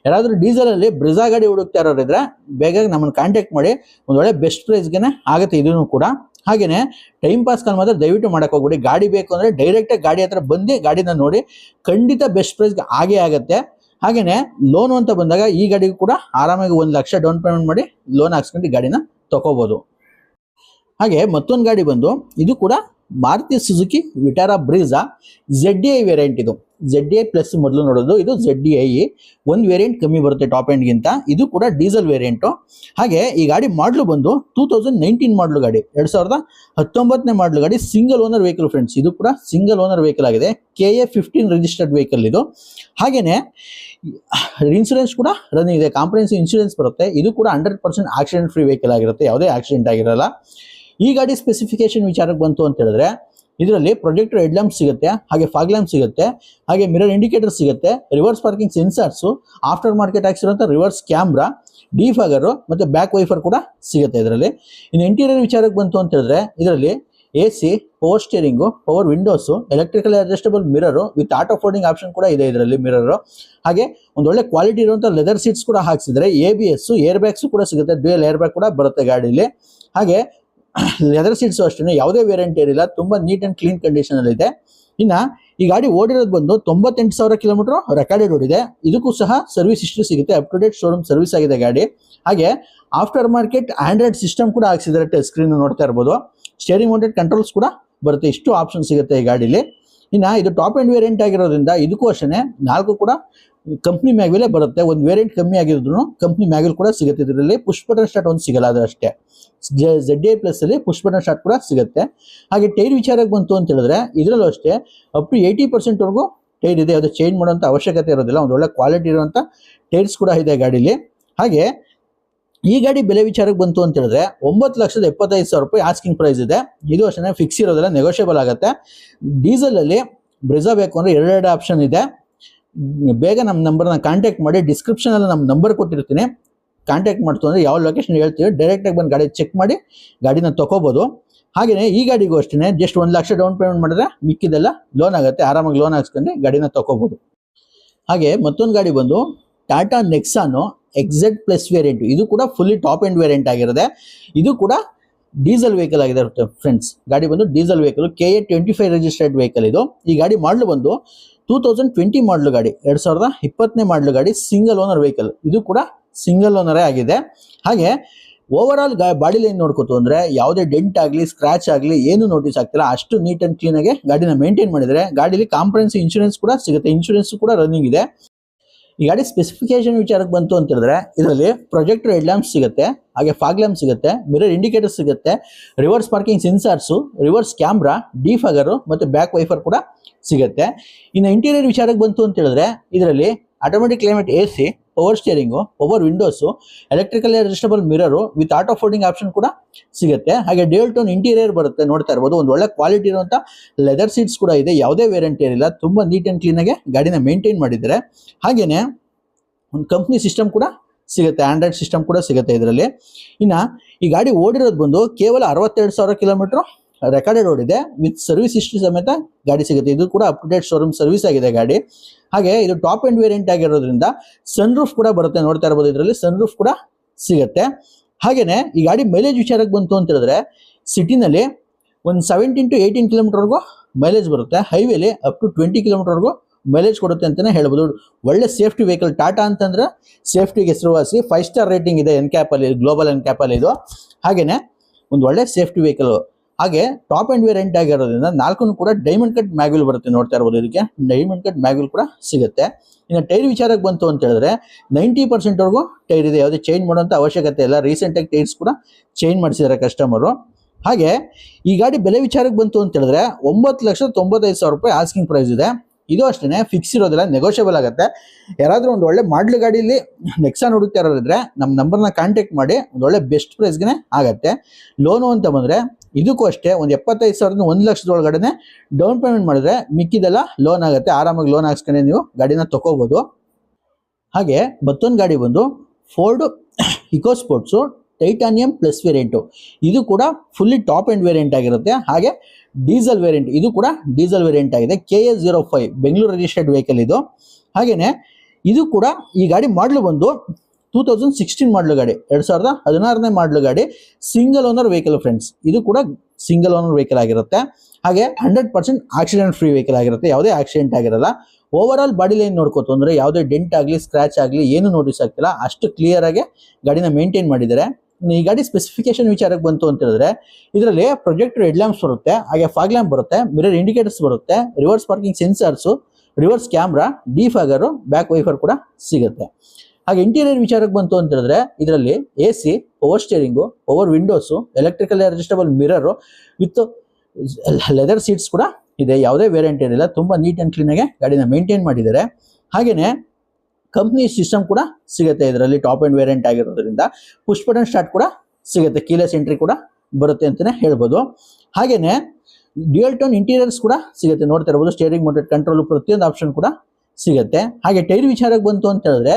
ಯಾರಾದರೂ ಡೀಸೆಲಲ್ಲಿ ಬ್ರಿಜಾ ಗಾಡಿ ಹುಡುಕ್ತಾ ಇರೋರಿದ್ರೆ ಬೇಗ ನಮ್ಮನ್ನು ಕಾಂಟ್ಯಾಕ್ಟ್ ಮಾಡಿ, ಒಂದು ಒಳ್ಳೆ ಬೆಸ್ಟ್ ಪ್ರೈಸ್ಗೆ ಆಗುತ್ತೆ ಇದೂ ಕೂಡ. ಹಾಗೆಯೇ ಟೈಮ್ ಪಾಸ್ ಕಾಲ್ ಮಾತ್ರ ದಯವಿಟ್ಟು ಮಾಡಕ್ ಹೋಗ್ಬಿಡಿ. ಗಾಡಿ ಬೇಕು ಅಂದ್ರೆ ಡೈರೆಕ್ಟಾಗಿ ಗಾಡಿ ಹತ್ರ ಬಂದು ಗಾಡಿನ ನೋಡಿ ಖಂಡಿತ ಬೆಸ್ಟ್ ಪ್ರೈಸ್ಗೆ ಆಗೇ ಆಗುತ್ತೆ. ಹಾಗೆಯೇ ಲೋನ್ ಅಂತ ಬಂದಾಗ ಈ ಗಾಡಿಗೂ ಕೂಡ ಆರಾಮಾಗಿ ಒಂದು ಲಕ್ಷ ಡೌನ್ ಪೇಮೆಂಟ್ ಮಾಡಿ ಲೋನ್ ಹಾಕ್ಸ್ಕೊಂಡು ಗಾಡಿನ ತಗೋಬಹುದು ಹಾಗೆ ಮತ್ತೊಂದು ಗಾಡಿ ಬಂದು, ಇದು ಕೂಡ Maruti Suzuki Vitara Brezza Z I variant ಇದು. ಜೆಡ್ ಎ ಪ್ಲಸ್ ಮೊದಲು ನೋಡೋದು, ಇದು ಜೆಡ್ ಐ ಒಂದು ವೇರಿಯಂಟ್ ಕಮ್ಮಿ ಬರುತ್ತೆ ಟಾಪ್ ಎಂಡ್ಗಿಂತ ಇದು ಕೂಡ ಡೀಸೆಲ್ ವೇರಿಯಂಟು ಹಾಗೆ ಈ ಗಾಡಿ ಮಾಡಲು ಬಂದು ಟೂ ತೌಸಂಡ್ ನೈನ್ಟೀನ್ ಮಾಡಲು ಗಾಡಿ. ಎರಡು ಸಾವಿರದ ಹತ್ತೊಂಬತ್ತನೇ ಮಾಡಲು ಗಾಡಿ ಸಿಂಗಲ್ ಓನರ್ ವೆಹಿಕಲ್ ಫ್ರೆಂಡ್ಸ್ ಇದು ಕೂಡ ಸಿಂಗಲ್ ಓನರ್ ವೆಹಿಕಲ್ ಆಗಿದೆ. K A fifteen registered vehicle ಇದು. ಹಾಗೆಯೇ ಇನ್ಸೂರೆನ್ಸ್ ಕೂಡ ರನ್ನಿಂಗ್ ಇದೆ. ಕಾಂಪ್ರಹೆನ್ಸಿವ್ ಇನ್ಸೂರೆನ್ಸ್ ಬರುತ್ತೆ. ಇದು ಕೂಡ hundred percent accident free vehicle ಆಗಿರುತ್ತೆ. ಯಾವುದೇ ಆಕ್ಸಿಡೆಂಟ್ ಆಗಿರಲ್ಲ. ಈ ಗಾಡಿ ಸ್ಪೆಸಿಫಿಕೇಶನ್ ವಿಚಾರಕ್ಕೆ ಬಂತು ಅಂತ ಹೇಳಿದ್ರೆ ಇದರಲ್ಲಿ ಪ್ರೊಜೆಕ್ಟರ್ ಹೆಡ್ ಲ್ಯಾಂಪ್ ಸಿಗುತ್ತೆ, ಹಾಗೆ ಫಾಗ್ ಲ್ಯಾಂಪ್ ಸಿಗುತ್ತೆ, ಹಾಗೆ ಮಿರರ್ ಇಂಡಿಕೇಟರ್ ಸಿಗುತ್ತೆ reverse parking sensors after market ಹಾಕ್ಸಿರುವಂಥ reverse camera defogger ಮತ್ತೆ ಬ್ಯಾಕ್ ವೈಫರ್ ಕೂಡ ಸಿಗುತ್ತೆ ಇದರಲ್ಲಿ. ಇನ್ನು ಇಂಟೀರಿಯರ್ ವಿಚಾರಕ್ಕೆ ಬಂತು ಅಂತ ಹೇಳಿದ್ರೆ, ಇದರಲ್ಲಿ A C power steering power windows electrical adjustable mirror with auto folding option ಕೂಡ ಇದೆ ಇದರಲ್ಲಿ ಮಿರರು ಹಾಗೆ ಒಂದು ಒಳ್ಳೆ ಕ್ವಾಲಿಟಿ ಇರುವಂಥ ಲೆದರ್ ಸೀಟ್ಸ್ ಕೂಡ ಹಾಕ್ಸಿದ್ರೆ A B S air bags ಕೂಡ ಸಿಗುತ್ತೆ ಡ್ಯೂಯಲ್ ಏರ್ ಬ್ಯಾಗ್ ಕೂಡ ಬರುತ್ತೆ ಗಾಡೀಲಿ. ಹಾಗೆ ಲೆದರ್ ಸೀಟ್ಸು ಅಷ್ಟೇ ಯಾವುದೇ ವೇರಿಯಂಟ್ ಇರಲಿಲ್ಲ ತುಂಬ ನೀಟ್ ಆ್ಯಂಡ್ ಕ್ಲೀನ್ ಕಂಡೀಷನಲ್ಲಿದೆ ಇನ್ನ, ಈ ಗಾಡಿ ಓಡಿರೋದು ಬಂದು ತೊಂಬತ್ತೆಂಟು ಸಾವಿರ ಕಿಲೋಮೀಟರ್ ರೆಕಾರ್ಡೆಡ್ ಓಡಿದೆ. ಇದಕ್ಕೂ ಸಹ ಸರ್ವಿಸ್ ಹಿಸ್ಟ್ರಿ ಸಿಗುತ್ತೆ. Up to date showroom service ಆಗಿದೆ ಗಾಡಿ. ಹಾಗೆ ಆಫ್ಟರ್ ಮಾರ್ಕೆಟ್ ಆಂಡ್ರಾಯ್ಡ್ ಸಿಸ್ಟಮ್ ಕೂಡ ಹಾಕ್ಸಿದ್ದಾರೆ ಟಚ್ ಸ್ಕ್ರೀನ್ ನೋಡ್ತಾ ಇರ್ಬೋದು. ಸ್ಟೇರಿಂಗ್ ಮೌಂಟೆಡ್ ಕಂಟ್ರೋಲ್ಸ್ ಕೂಡ ಬರುತ್ತೆ. ಇಷ್ಟು ಆಪ್ಷನ್ ಸಿಗುತ್ತೆ ಈ ಗಾಡೀಲಿ. ಇನ್ನು, ಇದು ಟಾಪ್ ಆ್ಯಂಡ್ ವೇರಿಯಂಟ್ ಆಗಿರೋದ್ರಿಂದ ಇದಕ್ಕೂ ಅಷ್ಟೇ ನಾಲ್ಕು ಕೂಡ ಕಂಪ್ನಿ ಮ್ಯಾಗ್ವಿಲೇ ಬರುತ್ತೆ. ಒಂದು ವೇರಿಯಂಟ್ ಕಮ್ಮಿ ಆಗಿದ್ರು ಕಂಪ್ನಿ ಮ್ಯಾಗ್ವಿಲ್ ಕೂಡ ಸಿಗುತ್ತೆ. ಇದರಲ್ಲಿ ಪುಷ್ ಸ್ಟಾರ್ಟ್ ಒಂದು ಸಿಗಲ್ಲ ಅದು ಅಷ್ಟೇ. ಜೆಡ್ ಎ ಪ್ಲಸ್ ಅಲ್ಲಿ ಪುಷ್ ಬಟನ್ ಸ್ಟಾರ್ಟ್ ಕೂಡ ಸಿಗುತ್ತೆ. ಹಾಗೆ ಟೈರ್ ವಿಚಾರಕ್ಕೆ ಬಂತು ಅಂತ ಹೇಳಿದ್ರೆ, ಇದರಲ್ಲೂ ಅಷ್ಟೇ ಅಪ್ ಟು ಏಯ್ಟಿ ಪರ್ಸೆಂಟ್ವರೆಗೂ ಟೈರ್ ಇದೆ. ಅದು ಚೇಂಜ್ ಮಾಡುವಂಥ ಅವಶ್ಯಕತೆ ಇರೋದಿಲ್ಲ. ಒಂದು ಒಳ್ಳೆ ಕ್ವಾಲಿಟಿ ಇರುವಂಥ ಟೈರ್ಸ್ ಕೂಡ ಇದೆ ಗಾಡೀಲಿ. ಹಾಗೆ, ಈ ಗಾಡಿ ಬೆಲೆ ವಿಚಾರಕ್ಕೆ ಬಂತು ಅಂತ ಹೇಳಿದ್ರೆ, ಒಂಬತ್ತು ಲಕ್ಷದ ಎಪ್ಪತ್ತೈದು ಸಾವಿರ ರೂಪಾಯಿ ಆಸ್ಕಿಂಗ್ ಪ್ರೈಸ್ ಇದೆ. ಇದು ಅಷ್ಟೇ ಫಿಕ್ಸ್ ಇರೋದಿಲ್ಲ ನೆಗೋಷಿಯಬಲ್ ಆಗುತ್ತೆ. ಡೀಸೆಲ್ ಅಲ್ಲಿ ಬ್ರೆಜಾ ಬೇಕು ಅಂದ್ರೆ ಎರಡೆರಡು ಆಪ್ಷನ್ ಇದೆ. ಬೇಗ ನಮ್ಮ ನಂಬರ್ನ ಕಾಂಟ್ಯಾಕ್ಟ್ ಮಾಡಿ ಡಿಸ್ಕ್ರಿಪ್ಷನ್ ಅಲ್ಲಿ ನಮ್ಮ ನಂಬರ್ ಕೊಟ್ಟಿರ್ತೀನಿ. ಕಾಂಟ್ಯಾಕ್ಟ್ ಮಾಡ್ತು ಅಂದರೆ ಯಾವ ಲೊಕೇಶನ್ ಹೇಳ್ತೀವಿ ಡೈರೆಕ್ಟಾಗಿ ಬಂದು ಗಾಡಿ ಚೆಕ್ ಮಾಡಿ ಗಾಡಿನ ತೊಗೋಬೋದು. ಹಾಗೆಯೇ ಈ ಗಾಡಿಗೂ ಅಷ್ಟೇ ಜಸ್ಟ್ ಒಂದು ಲಕ್ಷ ಡೌನ್ ಪೇಮೆಂಟ್ ಮಾಡಿದ್ರೆ ಮಿಕ್ಕಿದೆಲ್ಲ ಲೋನ್ ಆಗುತ್ತೆ, ಆರಾಮಾಗಿ ಲೋನ್ ಹಾಕ್ಸ್ಕೊಂಡು ಗಾಡಿನ ತೊಗೋಬೋದು. ಹಾಗೆ ಮತ್ತೊಂದು ಗಾಡಿ ಬಂದು Tata Nexon X T plus variant ಇದು ಕೂಡ ಫುಲ್ಲಿ ಟಾಪ್ ಎಂಡ್ ವೇರಿಯಂಟ್ ಆಗಿರುತ್ತೆ. ಇದು ಕೂಡ ಡೀಸೆಲ್ ವೆಹಿಕಲ್ ಆಗಿದೆ ಫ್ರೆಂಡ್ಸ್ ಗಾಡಿ ಬಂದು diesel vehicle K A twenty five registered vehicle ಇದು. ಈ ಗಾಡಿ ಮಾಡಲು ಬಂದು ಟೂ ತೌಸಂಡ್ ಟ್ವೆಂಟಿ ಮಾಡಲು ಗಾಡಿ, ಎರಡು ಸಾವಿರದ ಇಪ್ಪತ್ತನೇ ಮಾಡಲು ಗಾಡಿ ಸಿಂಗಲ್ ಓನರ್ ವೆಹಿಕಲ್ ಇದು ಕೂಡ ಸಿಂಗಲ್ ಓನರೇ ಆಗಿದೆ. ಹಾಗೆ ಓವರ್ ಆಲ್ ಬಾಡಿ ಲೈನ್ ನೋಡ್ಕೋತು ಅಂದರೆ ಯಾವುದೇ ಡೆಂಟ್ ಆಗಲಿ ಸ್ಕ್ರಾಚ್ ಆಗಲಿ ಏನು ನೋಟಿಸ್ ಆಗ್ತಿಲ್ಲ. ಅಷ್ಟು ನೀಟ್ ಆ್ಯಂಡ್ ಕ್ಲೀನಾಗೆ ಗಾಡಿನ ಮೇಂಟೈನ್ ಮಾಡಿದರೆ ಗಾಡಿಲಿ ಕಾಂಪ್ರಹೆನ್ಸಿವ್ ಇನ್ಶೂರೆನ್ಸ್ ಕೂಡ ಸಿಗುತ್ತೆ. ಇನ್ಶೂರೆನ್ಸ್ ಕೂಡ ರನ್ನಿಂಗ್ ಇದೆ. ಈ ಗಾಡಿ ಸ್ಪೆಸಿಫಿಕೇಶನ್ ವಿಚಾರಕ್ಕೆ ಬಂತು ಅಂತ ಹೇಳಿದ್ರೆ ಇದರಲ್ಲಿ ಪ್ರೊಜೆಕ್ಟರ್ ಹೆಡ್ ಲ್ಯಾಂಪ್ ಸಿಗುತ್ತೆ, ಹಾಗೆ ಫಾಗ್ ಲ್ಯಾಂಪ್ ಸಿಗುತ್ತೆ ಮಿರರ್ ಇಂಡಿಕೇಟರ್ ಸಿಗುತ್ತೆ reverse parking sensors reverse camera defogger ಮತ್ತು ಬ್ಯಾಕ್ ವೈಫರ್ ಕೂಡ ಸಿಗುತ್ತೆ. ಇನ್ನು ಇಂಟೀರಿಯರ್ ವಿಚಾರಕ್ಕೆ ಬಂತು ಅಂತ ಹೇಳಿದ್ರೆ ಇದರಲ್ಲಿ automatic climate A C power steering power windows, electrical adjustable mirror with auto folding option ಕೂಡ ಸಿಗುತ್ತೆ. ಹಾಗೆ ಡೇಲ್ ಟೋನ್ ಇಂಟೀರಿಯರ್ ಬರುತ್ತೆ ನೋಡ್ತಾ ಇರ್ಬೋದು. ಒಂದು ಒಳ್ಳೆ ಕ್ವಾಲಿಟಿ ಇರುವಂಥ ಲೆದರ್ ಸೀಟ್ಸ್ ಕೂಡ ಇದೆ. ಯಾವುದೇ ವೇರಂಟಿ ಇರಲಿಲ್ಲ ತುಂಬ ನೀಟ್ ಆ್ಯಂಡ್ ಕ್ಲೀನಾಗಿ ಗಾಡಿನ ಮೇಂಟೈನ್ ಮಾಡಿದ್ದಾರೆ. ಹಾಗೆಯೇ ಒಂದು ಕಂಪ್ನಿ ಸಿಸ್ಟಮ್ ಕೂಡ ಸಿಗುತ್ತೆ. ಆಂಡ್ರಾಯ್ಡ್ ಸಿಸ್ಟಮ್ ಕೂಡ ಸಿಗುತ್ತೆ ಇದರಲ್ಲಿ. ಇನ್ನು ಈ ಗಾಡಿ ಓಡಿರೋದು ಬಂದು ಕೇವಲ ಅರವತ್ತೆರಡು ಸಾವಿರ ಕಿಲೋಮೀಟ್ರು ರೆಕಾರ್ಡೆಡ್ ಇದೆ ವಿತ್ ಸರ್ವಿಸ್ ಹಿಸ್ಟ್ರಿ ಸಮೇತ ಗಾಡಿ ಸಿಗುತ್ತೆ. ಇದು ಕೂಡ up to date showroom service ಆಗಿದೆ ಗಾಡಿ. ಹಾಗೆ ಇದು ಟಾಪ್ ಎಂಡ್ ವೇರಿಯಂಟ್ ಆಗಿರೋದ್ರಿಂದ ಸನ್ ರೂಫ್ ಕೂಡ ಬರುತ್ತೆ, ನೋಡ್ತಾ ಇರ್ಬೋದು ಇದರಲ್ಲಿ ಸನ್ ರೂಫ್ ಕೂಡ ಸಿಗುತ್ತೆ. ಹಾಗೇನೆ ಈ ಗಾಡಿ ಮೈಲೇಜ್ ವಿಚಾರಕ್ಕೆ ಬಂತು ಅಂತ ಹೇಳಿದ್ರೆ ಸಿಟಿನಲ್ಲಿ ಒಂದು ಸೆವೆಂಟೀನ್ ಟು ಏಯ್ಟೀನ್ ಕಿಲೋಮೀಟರ್ವರೆಗೂ ಮೈಲೇಜ್ ಬರುತ್ತೆ. ಹೈವೇಲಿ ಅಪ್ ಟು ಟ್ವೆಂಟಿ ಕಿಲೋಮೀಟರ್ವರೆಗೂ ಮೈಲೇಜ್ ಕೊಡುತ್ತೆ ಅಂತಲೇ ಹೇಳ್ಬೋದು. ಒಳ್ಳೆ ಸೇಫ್ಟಿ ವೆಹಿಕಲ್ ಟಾಟಾ ಅಂತಂದ್ರೆ ಸೇಫ್ಟಿಗೆ ಹೆಸರುವಾಸಿ ಫೈವ್ ಸ್ಟಾರ್ ರೇಟಿಂಗ್ ಇದೆ ಎನ್ ಕ್ಯಾಪಲ್ಲಿ ಗ್ಲೋಬಲ್ ಎನ್ ಕ್ಯಾಪಲ್ಲಿ ಇದು. ಹಾಗೇನೆ ಒಂದು ಒಳ್ಳೆ ಸೇಫ್ಟಿ ವೆಹಿಕಲ್ ಹಾಗೆ ಟಾಪ್ ಅಂಡ್ ವೇರಿಯಂಟ್ ಆಗಿರೋದ್ರಿಂದ ನಾಲ್ಕು ಕೂಡ ಡೈಮಂಡ್ ಕಟ್ ಮ್ಯಾಗ್ವಿಲ್ ಬರುತ್ತೆ ನೋಡ್ತಾ ಇರ್ಬೋದು ಇದಕ್ಕೆ. ಡೈಮಂಡ್ ಕಟ್ ಮ್ಯಾಗ್ವಿಲ್ ಕೂಡ ಸಿಗುತ್ತೆ. ಇನ್ನು ಟೈರ್ ವಿಚಾರಕ್ಕೆ ಬಂತು ಅಂತ ಹೇಳಿದ್ರೆ ನೈಂಟಿ ಪರ್ಸೆಂಟ್ವರೆಗೂ ಟೈರ್ ಇದೆ. ಯಾವುದೇ ಚೇಂಜ್ ಮಾಡುವಂಥ ಅವಶ್ಯಕತೆ ಇಲ್ಲ. ರೀಸೆಂಟಾಗಿ ಟೈರ್ಸ್ ಕೂಡ ಚೇಂಜ್ ಮಾಡಿಸಿದ್ದಾರೆ ಕಸ್ಟಮರು ಹಾಗೆ ಈ ಗಾಡಿ ಬೆಲೆ ವಿಚಾರಕ್ಕೆ ಬಂತು ಅಂತ ಹೇಳಿದ್ರೆ ಒಂಬತ್ತು ಲಕ್ಷ ತೊಂಬತ್ತೈದು ಸಾವಿರ ರೂಪಾಯಿ ಆಸ್ಕಿಂಗ್ ಪ್ರೈಸ್ ಇದೆ. ಇದು ಅಷ್ಟೇ ಫಿಕ್ಸ್ ಇರೋದಿಲ್ಲ ನೆಗೋಷಿಯಬಲ್ ಆಗುತ್ತೆ. ಯಾರಾದರೂ ಒಂದು ಒಳ್ಳೆ ಮಾಡ್ಲ್ ಗಾಡಿಲಿ ನೆಕ್ಸಾನ್ ಹುಡುಕ್ತಾ ಇರೋರಿದ್ರೆ ನಮ್ಮ ನಂಬರ್ನ ಕಾಂಟ್ಯಾಕ್ಟ್ ಮಾಡಿ, ಒಂದು ಒಳ್ಳೆ ಬೆಸ್ಟ್ ಪ್ರೈಸ್ಗೆ ಆಗುತ್ತೆ. ಲೋನು ಅಂತ ಬಂದರೆ ಇದಕ್ಕೂ ಅಷ್ಟೇ ಒಂದು ಎಪ್ಪತ್ತೈದು ಸಾವಿರದ ಒಂದು ಲಕ್ಷದೊಳಗಡೆ ಡೌನ್ ಪೇಮೆಂಟ್ ಮಾಡಿದ್ರೆ ಮಿಕ್ಕಿದೆಲ್ಲ ಲೋನ್ ಆಗುತ್ತೆ. ಆರಾಮಾಗಿ ಲೋನ್ ಹಾಕ್ಸ್ಕೊಂಡೆ ನೀವು ಗಾಡಿನ ತಗೋಬೋದು. ಹಾಗೆ ಮತ್ತೊಂದು ಗಾಡಿ ಬಂದು Ford Eco Sports Titanium plus variant ಇದು ಕೂಡ ಫುಲ್ಲಿ ಟಾಪ್ ಎಂಡ್ ವೇರಿಯಂಟ್ ಆಗಿರುತ್ತೆ. ಹಾಗೆ ಡೀಸೆಲ್ ವೇರಿಯಂಟ್ ಇದು ಕೂಡ ಡೀಸೆಲ್ ವೇರಿಯಂಟ್ ಆಗಿದೆ. K S zero five Bengaluru registered vehicle ಇದು. ಹಾಗೆಯೇ ಇದು ಕೂಡ ಈ ಗಾಡಿ ಮಾಡಲು ಬಂದು ಟೂ ತೌಸಂಡ್ ಸಿಕ್ಸ್ಟೀನ್ ಮಾಡಲು ಗಾಡಿ. ಎರಡು ಸಾವಿರದ ಹದಿನಾರನೇ ಮಾಡಲು ಗಾಡಿ. ಸಿಂಗಲ್ ಓನರ್ ವೆಹಿಕಲ್ ಫ್ರೆಂಡ್ಸ್ ಇದು ಕೂಡ ಸಿಂಗಲ್ ಓನರ್ ವೆಹಿಕಲ್ ಆಗಿರುತ್ತೆ. ಹಾಗೆ hundred percent accident free vehicle ಆಗಿರುತ್ತೆ. ಯಾವುದೇ ಆಕ್ಸಿಡೆಂಟ್ ಆಗಿರಲ್ಲ. ಓವರ್ ಆಲ್ ಬಾಡಿ ಲೈನ್ ನೋಡ್ಕೋತು ಅಂದರೆ ಯಾವುದೇ ಡೆಂಟ್ ಆಗಲಿ ಸ್ಕ್ರಾಚ್ ಆಗಲಿ, ಏನು ನೋಟಿಸ್ ಆಗ್ತಿಲ್ಲ. ಅಷ್ಟು ಕ್ಲಿಯರ್ ಆಗಿ ಗಾಡಿನ ಮೇಂಟೈನ್ ಮಾಡಿದ್ದಾರೆ. ಈ ಗಾಡಿ ಸ್ಪೆಸಿಫಿಕೇಶನ್ ವಿಚಾರಕ್ಕೆ ಬಂತು ಅಂತ ಹೇಳಿದ್ರೆ, ಇದರಲ್ಲಿ ಪ್ರೊಜೆಕ್ಟ್ ಹೆಡ್ ಲ್ಯಾಂಪ್ಸ್ ಬರುತ್ತೆ. ಹಾಗೆ ಫಾಗ್ ಲ್ಯಾಂಪ್ ಬರುತ್ತೆ. ಮಿರರ್ ಇಂಡಿಕೇಟರ್ಸ್ ಬರುತ್ತೆ. Reverse parking sensors reverse camera defogger back wiper ಕೂಡ ಸಿಗುತ್ತೆ. ಹಾಗೆ ಇಂಟೀರಿಯರ್ ವಿಚಾರಕ್ಕೆ ಬಂತು ಅಂತ ಹೇಳಿದ್ರೆ, ಇದರಲ್ಲಿ A C over steering over windows electrical adjustable mirror with leather seats ಕೂಡ ಇದೆ. ಯಾವುದೇ ವೇರಿಯಂಟ್ ಏನಿಲ್ಲ. ತುಂಬ ನೀಟ್ ಆ್ಯಂಡ್ ಕ್ಲೀನಾಗೆ ಗಾಡಿನ ಮೇಂಟೈನ್ ಮಾಡಿದ್ದಾರೆ. ಹಾಗೆಯೇ ಕಂಪ್ನಿ ಸಿಸ್ಟಮ್ ಕೂಡ ಸಿಗುತ್ತೆ ಇದರಲ್ಲಿ ಟಾಪ್ ಆ್ಯಂಡ್ ವೇರಿಯಂಟ್ ಆಗಿರೋದ್ರಿಂದ. ಪುಷ್ ಬಟನ್ ಸ್ಟಾರ್ಟ್ ಕೂಡ ಸಿಗುತ್ತೆ. ಕೀಲೆಸ್ ಎಂಟ್ರಿ ಕೂಡ ಬರುತ್ತೆ ಅಂತಲೇ ಹೇಳ್ಬೋದು. ಹಾಗೆಯೇ ಡ್ಯೂಯಲ್ ಟೋನ್ ಇಂಟೀರಿಯರ್ಸ್ ಕೂಡ ಸಿಗುತ್ತೆ. ನೋಡ್ತಾ ಇರ್ಬೋದು ಸ್ಟೇರಿಂಗ್ ಮೋಟೆಡ್ ಕಂಟ್ರೋಲ್ ಪ್ರತಿಯೊಂದು ಆಪ್ಷನ್ ಕೂಡ ಸಿಗುತ್ತೆ. ಹಾಗೆ ಟೈರ್ ವಿಚಾರಕ್ಕೆ ಬಂತು ಅಂತ ಹೇಳಿದ್ರೆ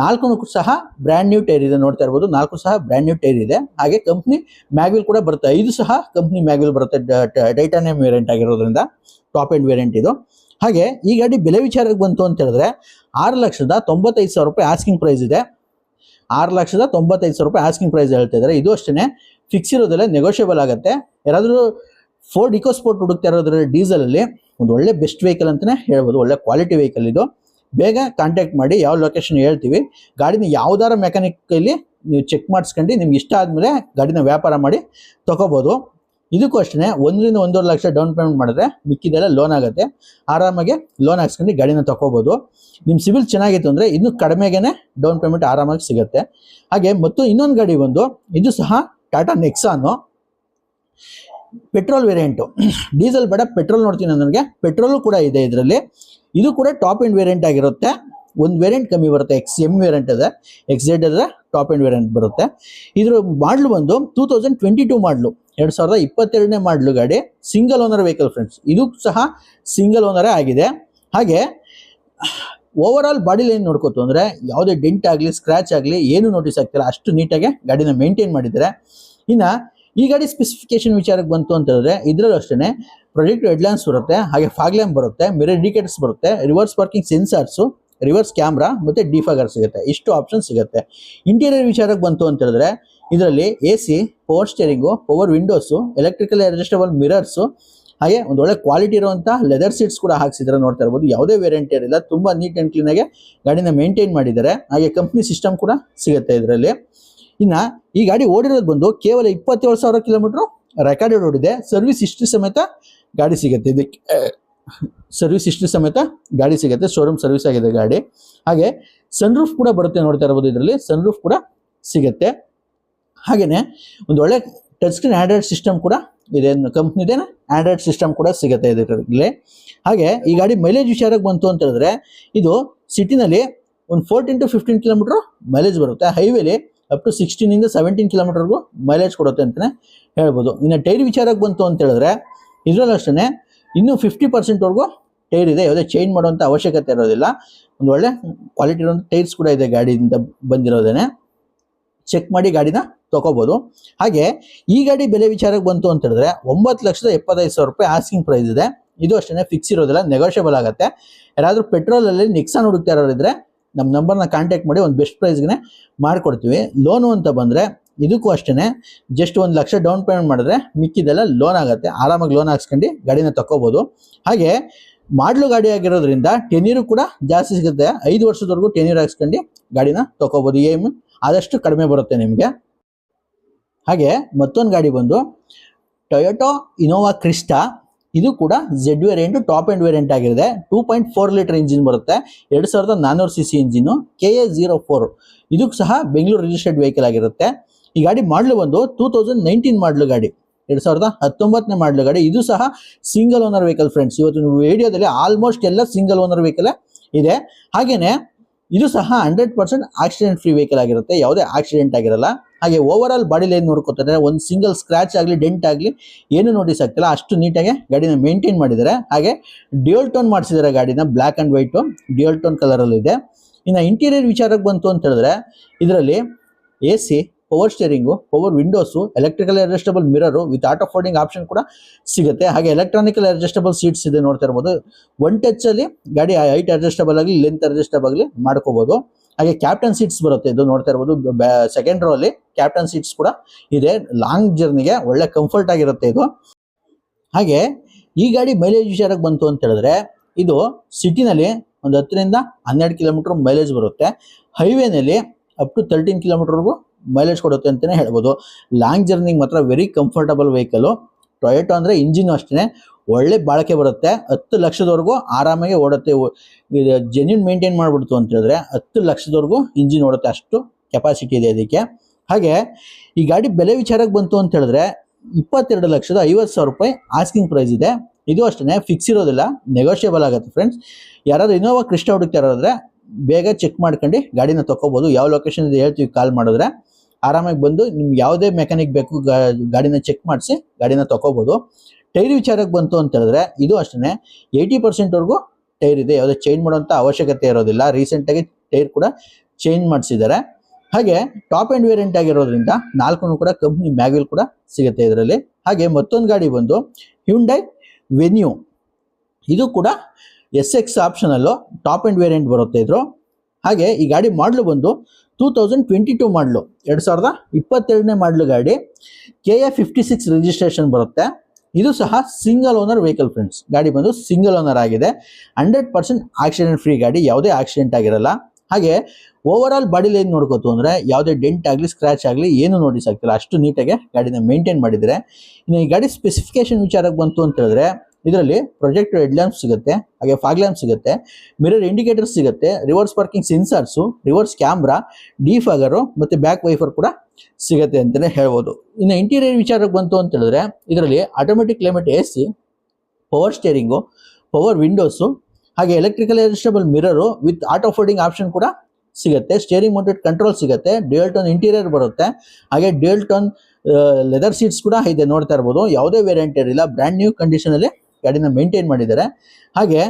ನಾಲ್ಕು ಸಹ ಬ್ರ್ಯಾಂಡ್ ನ್ಯೂ ಟೈರ್ ಇದೆ ನೋಡ್ತಾ ಇರ್ಬೋದು. ನಾಲ್ಕು ಸಹ ಬ್ರ್ಯಾಂಡ್ ನ್ಯೂ ಟೈರ್ ಇದೆ. ಹಾಗೆ ಕಂಪ್ನಿ ಮ್ಯಾಗ್ವಿಲ್ ಕೂಡ ಬರುತ್ತೆ. ಐದು ಸಹ ಕಂಪ್ನಿ ಮ್ಯಾಗ್ವಿಲ್ ಬರುತ್ತೆ. ಟೈಟಾನಿಯಂ ವೇರಿಯಂಟ್ ಆಗಿರೋದ್ರಿಂದ ಟಾಪ್ ಎಂಡ್ ವೇರಿಯಂಟ್ ಇದು. ಹಾಗೆ ಈ ಗಾಡಿ ಬೆಲೆ ವಿಚಾರಕ್ಕೆ ಬಂತು ಅಂತ ಹೇಳಿದ್ರೆ ಆರು ಲಕ್ಷದ ತೊಂಬತ್ತೈದು ಸಾವಿರ ರೂಪಾಯಿ ಆಸ್ಕಿಂಗ್ ಪ್ರೈಸ್ ಇದೆ. ಆರು ಲಕ್ಷದ ತೊಂಬತ್ತೈದು ಸಾವಿರ ರೂಪಾಯಿ ಆಸ್ಕಿಂಗ್ ಪ್ರೈಸ್ ಹೇಳ್ತಾ ಇದ್ದಾರೆ. ಇದು ಅಷ್ಟೇ ಫಿಕ್ಸ್ ಇರೋದಲ್ಲೇ ನೆಗೋಷಿಯಬಲ್ ಆಗುತ್ತೆ. ಯಾರಾದರೂ ಫೋರ್ಡ್ ಇಕೋಸ್ಪೋರ್ಟ್ ಹುಡುಕ್ತಾ ಇರೋದ್ರಲ್ಲಿ ಡೀಸೆಲಲ್ಲಿ ಒಂದು ಒಳ್ಳೆ ಬೆಸ್ಟ್ ವೆಹಿಕಲ್ ಅಂತಲೇ ಹೇಳ್ಬೋದು. ಒಳ್ಳೆ ಕ್ವಾಲಿಟಿ ವೆಹಿಕಲ್ ಇದು. ಬೇಗ ಕಾಂಟ್ಯಾಕ್ಟ್ ಮಾಡಿ ಯಾವ ಲೊಕೇಶನ್ ಹೇಳ್ತೀವಿ. ಗಾಡಿನ ಯಾವ್ದಾರ ಮೆಕ್ಯಾನಿಕಲ್ಲಿ ನೀವು ಚೆಕ್ ಮಾಡಿಸ್ಕೊಂಡು ನಿಮ್ಗೆ ಇಷ್ಟ ಆದಮೇಲೆ ಗಾಡಿನ ವ್ಯಾಪಾರ ಮಾಡಿ ತೊಗೋಬೋದು. ಇದಕ್ಕೂ ಅಷ್ಟೇ ಒಂದರಿಂದ ಒಂದೂವರೆ ಲಕ್ಷ ಡೌನ್ ಪೇಮೆಂಟ್ ಮಾಡಿದ್ರೆ ಮಿಕ್ಕಿದೆಲ್ಲ ಲೋನ್ ಆಗುತ್ತೆ. ಆರಾಮಾಗಿ ಲೋನ್ ಹಾಕ್ಸ್ಕೊಂಡು ಗಾಡಿನ ತೊಗೋಬೋದು. ನಿಮ್ಮ ಸಿವಿಲ್ ಚೆನ್ನಾಗಿತ್ತು ಅಂದರೆ ಇನ್ನೂ ಕಡಿಮೆಗೇ ಡೌನ್ ಪೇಮೆಂಟ್ ಆರಾಮಾಗಿ ಸಿಗುತ್ತೆ. ಹಾಗೆ ಮತ್ತು ಇನ್ನೊಂದು ಗಾಡಿ ಬಂದು, ಇದು ಸಹ Tata Nexon petrol variant. Diesel ಬೇಡ, ಪೆಟ್ರೋಲ್ ನೋಡ್ತೀನಿ ನನಗೆ ಪೆಟ್ರೋಲು ಕೂಡ ಇದೆ ಇದರಲ್ಲಿ. ಇದು ಕೂಡ ಟಾಪ್ ಎಂಡ್ ವೇರಿಯಂಟ್ ಆಗಿರುತ್ತೆ. ಒಂದು ವೇರಿಯಂಟ್ ಕಮ್ಮಿ ಬರುತ್ತೆ. ಎಕ್ಸ್ ಎಂ ವೇರಿಯಂಟ್ ಇದೆ. ಎಕ್ಸ್ ಜೆಡ್ ಇದೆ, ಟಾಪ್ ಎಂಡ್ ವೇರಿಯಂಟ್ ಬರುತ್ತೆ. ಇದ್ರ ಮಾಡ್ಲು ಬಂದು ಟೂ ತೌಸಂಡ್ ಟ್ವೆಂಟಿ ಟೂ ಮಾಡ್ಲು. ಎರಡು ಸಾವಿರದ ಇಪ್ಪತ್ತೆರಡನೇ ಮಾಡ್ಲು ಗಾಡಿ. ಸಿಂಗಲ್ ಓನರ್ ವೆಹಿಕಲ್ ಫ್ರೆಂಡ್ಸ್ ಇದು ಸಹ ಸಿಂಗಲ್ ಓನರೇ ಆಗಿದೆ. ಹಾಗೆ ಓವರ್ ಆಲ್ ಬಾಡಿ ಲೈನ್ ನೋಡ್ಕೋತು ಅಂದರೆ ಯಾವುದೇ ಡೆಂಟ್ ಆಗಲಿ ಸ್ಕ್ರಾಚ್ ಆಗಲಿ, ಏನು ನೋಟಿಸ್ ಆಗ್ತಿಲ್ಲ. ಅಷ್ಟು ನೀಟಾಗಿ ಗಾಡಿನ ಮೇಂಟೈನ್ ಮಾಡಿದ್ದಾರೆ. ಇನ್ನು ಈ ಗಾಡಿ ಸ್ಪೆಸಿಫಿಕೇಶನ್ ವಿಚಾರಕ್ಕೆ ಬಂತು ಅಂತ ಹೇಳಿದ್ರೆ, ಇದರಲ್ಲೂ ಅಷ್ಟೇ ಪ್ರೊಜೆಕ್ಟ್ ಹೆಡ್ಲೈನ್ಸ್ ಬರುತ್ತೆ, ಹಾಗೆ ಫಾಗ್ ಲ್ಯಾಂಪ್ ಬರುತ್ತೆ ಮಿರರ್ ಇಂಡಿಕೇಟರ್ಸ್ ಬರುತ್ತೆ reverse parking sensors reverse camera ಮತ್ತು ಡಿಫಾಗರ್ ಸಿಗುತ್ತೆ, ಇಷ್ಟು ಆಪ್ಷನ್ ಸಿಗುತ್ತೆ. ಇಂಟೀರಿಯರ್ ವಿಚಾರಕ್ಕೆ ಬಂತು ಅಂತ ಹೇಳಿದ್ರೆ, ಇದರಲ್ಲಿ A C power steering power windows electrical adjustable mirrors ಹಾಗೆ ಒಂದು ಒಳ್ಳೆ ಕ್ವಾಲಿಟಿ ಇರುವಂಥ ಲೆದರ್ ಸೀಟ್ಸ್ ಕೂಡ ಹಾಕ್ಸಿದ್ರೆ ನೋಡ್ತಾ ಇರ್ಬೋದು. ಯಾವುದೇ ವೇರಿಯಂಟ್ ಇರಲಿಲ್ಲ ತುಂಬ ನೀಟ್ ಆ್ಯಂಡ್ ಆಗಿ ಗಾಡಿನ ಮೇಂಟೈನ್ ಮಾಡಿದ್ದಾರೆ, ಹಾಗೆ ಕಂಪ್ನಿ ಸಿಸ್ಟಮ್ ಕೂಡ ಸಿಗುತ್ತೆ ಇದರಲ್ಲಿ. ಇನ್ನು ಈ ಗಾಡಿ ಓಡಿರೋದು ಬಂದು ಕೇವಲ ಇಪ್ಪತ್ತೇಳು ಸಾವಿರ ಕಿಲೋಮೀಟ್ರು ರೆಕಾರ್ಡೆಡ್ ಓಡಿದೆ ಸರ್ವಿಸ್ ಹಿಸ್ಟ್ರಿ ಸಮೇತ ಗಾಡಿ ಸಿಗುತ್ತೆ. ಇದಕ್ಕೆ ಸರ್ವಿಸ್ ಹಿಸ್ಟ್ರಿ ಸಮೇತ ಗಾಡಿ ಸಿಗುತ್ತೆ. ಶೋರೂಮ್ ಸರ್ವಿಸ್ ಆಗಿದೆ ಗಾಡಿ. ಹಾಗೆ ಸನ್ರೂಫ್ ಕೂಡ ಬರುತ್ತೆ ನೋಡ್ತಾ ಇರ್ಬೋದು ಇದರಲ್ಲಿ. ಸನ್ರೂಫ್ ಕೂಡ ಸಿಗುತ್ತೆ. ಹಾಗೆಯೇ ಒಂದು ಒಳ್ಳೆ ಟಚ್ ಸ್ಕ್ರೀನ್ ಆಂಡ್ರಾಯ್ಡ್ ಸಿಸ್ಟಮ್ ಕೂಡ ಇದೆ. ಕಂಪ್ನಿದೇ ಆಂಡ್ರಾಯ್ಡ್ ಸಿಸ್ಟಮ್ ಕೂಡ ಸಿಗುತ್ತೆ ಇದರಲ್ಲಿ. ಹಾಗೆ ಈ ಗಾಡಿ ಮೈಲೇಜ್ ವಿಚಾರಕ್ಕೆ ಬಂತು ಅಂತ ಹೇಳಿದ್ರೆ ಇದು ಸಿಟಿನಲ್ಲಿ ಒಂದು fourteen to fifteen kilometre mileage ಬರುತ್ತೆ. ಹೈವೇಲಿ ಅಪ್ ಟು ಸಿಕ್ಸ್ಟೀನಿಂದ ಸೆವೆಂಟೀನ್ ಕಿಲೋಮೀಟರ್ಗೂ ಮೈಲೇಜ್ ಕೊಡುತ್ತೆ ಅಂತಲೇ ಹೇಳ್ಬೋದು. ಇನ್ನು ಟೈರ್ ವಿಚಾರಕ್ಕೆ ಬಂತು ಅಂತ ಹೇಳಿದ್ರೆ, ಇದರಲ್ಲೂ ಅಷ್ಟೇ ಇನ್ನೂ ಫಿಫ್ಟಿ ಪರ್ಸೆಂಟ್ವರೆಗೂ ಟೈರ್ ಇದೆ. ಯಾವುದೇ ಚೇಂಜ್ ಮಾಡುವಂಥ ಅವಶ್ಯಕತೆ ಇರೋದಿಲ್ಲ. ಒಂದು ಒಳ್ಳೆ ಕ್ವಾಲಿಟಿ ಇರುವಂಥ ಟೈರ್ಸ್ ಕೂಡ ಇದೆ ಗಾಡಿಯಿಂದ ಬಂದಿರೋದೇನೆ. ಚೆಕ್ ಮಾಡಿ ಗಾಡಿನ ತೊಗೋಬೋದು. ಹಾಗೆ ಈ ಗಾಡಿ ಬೆಲೆ ವಿಚಾರಕ್ಕೆ ಬಂತು ಅಂತ ಹೇಳಿದ್ರೆ ಒಂಬತ್ತು ಲಕ್ಷದ ಎಪ್ಪತ್ತೈದು ಸಾವಿರ ರೂಪಾಯಿ ಆಸ್ಕಿಂಗ್ ಪ್ರೈಸ್ ಇದೆ. ಇದು ಅಷ್ಟೇ ಫಿಕ್ಸ್ ಇರೋದಿಲ್ಲ ನೆಗೋಷಿಯಬಲ್ ಆಗುತ್ತೆ. ಯಾರಾದರೂ ಪೆಟ್ರೋಲಲ್ಲಿ ನಿಕ್ಸಾನ್ ಹುಡುಕ್ತಾ ಇರೋರಿದ್ರೆ ನಮ್ಮ ನಂಬರ್ನ ಕಾಂಟ್ಯಾಕ್ಟ್ ಮಾಡಿ ಒಂದು ಬೆಸ್ಟ್ ಪ್ರೈಸ್ಗೆ ಮಾಡಿಕೊಡ್ತೀವಿ. ಲೋನು ಅಂತ ಬಂದರೆ ಇದಕ್ಕೂ ಅಷ್ಟೇ ಜಸ್ಟ್ ಒಂದು ಲಕ್ಷ ಡೌನ್ ಪೇಮೆಂಟ್ ಮಾಡಿದ್ರೆ ಮಿಕ್ಕಿದೆಲ್ಲ ಲೋನ್ ಆಗುತ್ತೆ. ಆರಾಮಾಗಿ ಲೋನ್ ಹಾಕ್ಸ್ಕೊಂಡು ಗಾಡಿನ ತಗೋಬೋದು ಹಾಗೆ ಮಾಡಲು ಗಾಡಿ ಆಗಿರೋದ್ರಿಂದ ಟೆನ್ಯೂರು ಕೂಡ ಜಾಸ್ತಿ ಸಿಗುತ್ತೆ. ಐದು ವರ್ಷದವರೆಗೂ ಟೆನ್ಯೂರ್ ಹಾಕ್ಸ್ಕೊಂಡು ಗಾಡಿನ ತಗೋಬೋದು ಏಮ್ ಆದಷ್ಟು ಕಡಿಮೆ ಬರುತ್ತೆ ನಿಮಗೆ. ಹಾಗೆ ಮತ್ತೊಂದು ಗಾಡಿ ಬಂದು ಟೊಯೋಟೋ ಇನೋವಾ ಕ್ರಿಸ್ಟಾ ಇದು ಕೂಡ Z variant top end variant ಆಗಿದೆ. Two point four litre engine ಬರುತ್ತೆ. ಎರಡು ಸಾವಿರದ ನಾನ್ನೂರು C C engine K A zero four ಇದಕ್ಕೂ ಸಹ ಬೆಂಗಳೂರು ರಿಜಿಸ್ಟರ್ಡ್ ವೆಹಿಕಲ್ ಆಗಿರುತ್ತೆ. ಈ ಗಾಡಿ ಮಾಡಲು ಬಂದು ಟೂ ತೌಸಂಡ್ ನೈನ್ಟೀನ್ ಮಾಡಲು ಗಾಡಿ. ಎರಡು ಸಾವಿರದ ಹತ್ತೊಂಬತ್ತನೇ ಮಾಡಲು ಗಾಡಿ. ಇದು ಸಹ ಸಿಂಗಲ್ ಓನರ್ ವೆಹಿಕಲ್ ಫ್ರೆಂಡ್ಸ್ ಇವತ್ತು ವಿಡಿಯೋದಲ್ಲಿ ಆಲ್ಮೋಸ್ಟ್ ಎಲ್ಲ ಸಿಂಗಲ್ ಓನರ್ ವೆಹಿಕಲ್ ಇದೆ. ಹಾಗೆಯೇ ಇದು ಸಹ hundred percent accident free vehicle ಆಗಿರುತ್ತೆ. ಯಾವುದೇ ಆಕ್ಸಿಡೆಂಟ್ ಆಗಿರಲ್ಲ. ಹಾಗೆ ಓವರ್ ಆಲ್ ಬಾಡಿ ಲೈನ್ ನೋಡ್ಕೊತಾರೆ ಒಂದು ಸಿಂಗಲ್ ಸ್ಕ್ರಾಚ್ ಆಗಲಿ ಡೆಂಟ್ ಆಗಲಿ ಏನು ನೋಟಿಸ್ ಆಗ್ತಿಲ್ಲ ಅಷ್ಟು ನೀಟಾಗಿ ಗಾಡಿನ ಮೇಂಟೈನ್ ಮಾಡಿದ್ದಾರೆ. ಹಾಗೆ ಡ್ಯೂಯಲ್ ಟೋನ್ ಮಾಡಿಸಿದ್ದಾರೆ ಗಾಡಿನ black and white dual tone ಕಲರಲ್ಲಿ ಇದೆ. ಇನ್ನು ಇಂಟೀರಿಯರ್ ವಿಚಾರಕ್ಕೆ ಬಂತು ಅಂತ ಹೇಳಿದ್ರೆ, ಇದರಲ್ಲಿ A C power steering power windows electrical adjustable mirror with auto folding option ಕೂಡ ಸಿಗುತ್ತೆ. ಹಾಗೆ ಎಲೆಕ್ಟ್ರಾನಿಕಲ್ ಅಡ್ಜಸ್ಟಬಲ್ ಸೀಟ್ಸ್ ಇದೆ ನೋಡ್ತಾ ಇರ್ಬೋದು. ಒನ್ ಟಚ್ ಅಲ್ಲಿ ಗಾಡಿ ಹೈಟ್ ಅಡ್ಜಸ್ಟಬಲ್ ಆಗಲಿ ಲೆಂತ್ ಅಡ್ಜಸ್ಟಬಲ್ ಆಗಲಿ ಮಾಡ್ಕೋಬಹುದು ಹಾಗೆ ಕ್ಯಾಪ್ಟನ್ ಸೀಟ್ಸ್ ಬರುತ್ತೆ. ಇದು ನೋಡ್ತಾ ಇರ್ಬೋದು ಸೆಕೆಂಡ್ ರೋ ಅಲ್ಲಿ ಕ್ಯಾಪ್ಟನ್ ಸೀಟ್ಸ್ ಕೂಡ ಇದೆ. ಲಾಂಗ್ ಜರ್ನಿಗೆ ಒಳ್ಳೆ ಕಂಫರ್ಟ್ ಆಗಿರುತ್ತೆ ಇದು. ಹಾಗೆ ಈ ಗಾಡಿ ಮೈಲೇಜ್ ವಿಚಾರಕ್ಕೆ ಬಂತು ಅಂತ ಹೇಳಿದ್ರೆ, ಇದು ಸಿಟಿನಲ್ಲಿ ಒಂದು ಹತ್ತರಿಂದ ಹನ್ನೆರಡು ಕಿಲೋಮೀಟರ್ ಮೈಲೇಜ್ ಬರುತ್ತೆ. ಹೈವೇನಲ್ಲಿ ಅಪ್ ಟು ತರ್ಟೀನ್ ಕಿಲೋಮೀಟರ್ಗೂ ಮೈಲೇಜ್ ಕೊಡುತ್ತೆ ಅಂತಲೇ ಹೇಳ್ಬೋದು. ಲಾಂಗ್ ಜರ್ನಿಗೆ ಮಾತ್ರ ವೆರಿ ಕಂಫರ್ಟಬಲ್ ವೆಹಿಕಲು ಟೊಯೋಟೋ ಅಂದರೆ ಇಂಜಿನ್ ಅಷ್ಟೇ ಒಳ್ಳೆ ಬಾಳಿಕೆ ಬರುತ್ತೆ. ಹತ್ತು ಲಕ್ಷದವರೆಗೂ ಆರಾಮಾಗಿ ಓಡುತ್ತೆ. ಜೆನ್ಯೂನ್ ಮೇಂಟೈನ್ ಮಾಡಿಬಿಡ್ತು ಅಂತ ಹೇಳಿದ್ರೆ ಹತ್ತು ಲಕ್ಷದವರೆಗೂ ಇಂಜಿನ್ ಓಡುತ್ತೆ. ಅಷ್ಟು ಕೆಪಾಸಿಟಿ ಇದೆ ಅದಕ್ಕೆ ಹಾಗೆ ಈ ಗಾಡಿ ಬೆಲೆ ವಿಚಾರಕ್ಕೆ ಬಂತು ಅಂತ ಹೇಳಿದ್ರೆ ಇಪ್ಪತ್ತೆರಡು ಲಕ್ಷದ ಐವತ್ತು ಸಾವಿರ ರೂಪಾಯಿ ಆಸ್ಕಿಂಗ್ ಪ್ರೈಸ್ ಇದೆ. ಇದು ಅಷ್ಟೇ ಫಿಕ್ಸ್ ಇರೋದಿಲ್ಲ ನೆಗೋಷಿಯಬಲ್ ಆಗುತ್ತೆ ಫ್ರೆಂಡ್ಸ್ ಯಾರಾದರೂ ಇನೋವಾ ಕೃಷ್ಣ ಹುಡುಕ್ತಾ ಇರೋದ್ರೆ ಬೇಗ ಚೆಕ್ ಮಾಡ್ಕೊಂಡು ಗಾಡಿನ ತೊಗೋಬೋದು. ಯಾವ ಲೊಕೇಶನ್ ಇದೆ ಹೇಳ್ತೀವಿ ಕಾಲ್ ಮಾಡಿದ್ರೆ. ಆರಾಮಾಗಿ ಬಂದು ನಿಮ್ಗೆ ಯಾವುದೇ ಮೆಕ್ಯಾನಿಕ್ ಬೇಕು ಗಾಡಿನ ಚೆಕ್ ಮಾಡಿಸಿ ಗಾಡಿನ ತಗೋಬೋದು. ಟೈರ್ ವಿಚಾರಕ್ಕೆ ಬಂತು ಅಂತ ಹೇಳಿದ್ರೆ ಇದು ಅಷ್ಟೇ ಏಯ್ಟಿ ಪರ್ಸೆಂಟ್ವರೆಗೂ ಟೈರ್ ಇದೆ. ಯಾವುದೇ ಚೇಂಜ್ ಮಾಡುವಂಥ ಅವಶ್ಯಕತೆ ಇರೋದಿಲ್ಲ. ರೀಸೆಂಟಾಗಿ ಟೈರ್ ಕೂಡ ಚೇಂಜ್ ಮಾಡಿಸಿದ್ದಾರೆ. ಹಾಗೆ ಟಾಪ್ ಆ್ಯಂಡ್ ವೇರಿಯಂಟ್ ಆಗಿರೋದ್ರಿಂದ ನಾಲ್ಕು ಕೂಡ ಕಂಪ್ನಿ ಮ್ಯಾಗ್ವಿಲ್ ಕೂಡ ಸಿಗುತ್ತೆ ಇದರಲ್ಲಿ. ಹಾಗೆ ಮತ್ತೊಂದು ಗಾಡಿ ಬಂದು ಹ್ಯುಂಡೈ ವೆನ್ಯೂ ಇದು ಕೂಡ S X optional top end variant ಬರುತ್ತೆ ಇದ್ರು. ಹಾಗೆ ಈ ಗಾಡಿ ಮಾಡಲು ಬಂದು ಟೂ ತೌಸಂಡ್ ಟ್ವೆಂಟಿ ಟೂ ಮಾಡಲು ಎರಡು ಸಾವಿರದ ಇಪ್ಪತ್ತೆರಡನೇ ಮಾಡಲು ಗಾಡಿ. K A fifty six registration ಬರುತ್ತೆ. ಇದು ಸಹ ಸಿಂಗಲ್ ಓನರ್ ವೆಹಿಕಲ್ ಫ್ರೆಂಡ್ಸ್ ಗಾಡಿ ಬಂದು ಸಿಂಗಲ್ ಓನರ್ ಆಗಿದೆ. ಹಂಡ್ರೆಡ್ ಪರ್ಸೆಂಟ್ ಆಕ್ಸಿಡೆಂಟ್ ಫ್ರೀ ಗಾಡಿ, ಯಾವುದೇ ಆಕ್ಸಿಡೆಂಟ್ ಆಗಿರಲ್ಲ. ಹಾಗೆ ಓವರ್ ಆಲ್ ಬಾಡಿ ಲೈನ್ ನೋಡ್ಕೋತು ಅಂದರೆ ಯಾವುದೇ ಡೆಂಟ್ ಆಗಲಿ ಸ್ಕ್ರಾಚ್ ಆಗಲಿ ಏನು ನೋಟಿಸ್ ಆಗ್ತಿಲ್ಲ. ಅಷ್ಟು ನೀಟಾಗಿ ಗಾಡಿನ ಮೇಂಟೈನ್ ಮಾಡಿದರೆ. ಇನ್ನು ಈ ಗಾಡಿ ಸ್ಪೆಸಿಫಿಕೇಶನ್ ವಿಚಾರಕ್ಕೆ ಬಂತು ಅಂತ ಹೇಳಿದ್ರೆ ಇದರಲ್ಲಿ ಪ್ರೊಜೆಕ್ಟ್ ಹೆಡ್ ಲ್ಯಾಂಪ್ ಸಿಗುತ್ತೆ, ಹಾಗೆ ಫಾಗ್ ಲ್ಯಾಂಪ್ ಸಿಗುತ್ತೆ ಮಿರರ್ ಇಂಡಿಕೇಟರ್ ಸಿಗುತ್ತೆ reverse parking sensors reverse camera defogger ಮತ್ತು ಬ್ಯಾಕ್ ವೈಫರ್ ಕೂಡ ಸಿಗುತ್ತೆ ಅಂತಲೇ ಹೇಳ್ಬೋದು. ಇನ್ನು ಇಂಟೀರಿಯರ್ ವಿಚಾರಕ್ಕೆ ಬಂತು ಅಂತ ಹೇಳಿದ್ರೆ, ಇದರಲ್ಲಿ automatic climate A C power steering power windows ಹಾಗೆ electrical adjustable mirror with auto folding option ಕೂಡ ಸಿಗುತ್ತೆ. ಸ್ಟೇರಿಂಗ್ ಮೌಂಟೆಡ್ ಕಂಟ್ರೋಲ್ ಸಿಗುತ್ತೆ ಡ್ಯೂಯಲ್ ಟೋನ್ ಇಂಟೀರಿಯರ್ ಬರುತ್ತೆ, ಹಾಗೆ ಡ್ಯೂಯಲ್ ಟೋನ್ ಲೆದರ್ ಸೀಟ್ಸ್ ಕೂಡ ಇದೆ ನೋಡ್ತಾ ಇರ್ಬೋದು. ಯಾವುದೇ ವೇರಿಯಂಟ್ ಇರಲಿಲ್ಲ ಬ್ರ್ಯಾಂಡ್ ನ್ಯೂ ಕಂಡೀಷನಲ್ಲಿ ಗಾಡಿನ ಮೇಂಟೈನ್ ಮಾಡಿದ್ದಾರೆ. ಹಾಗೆ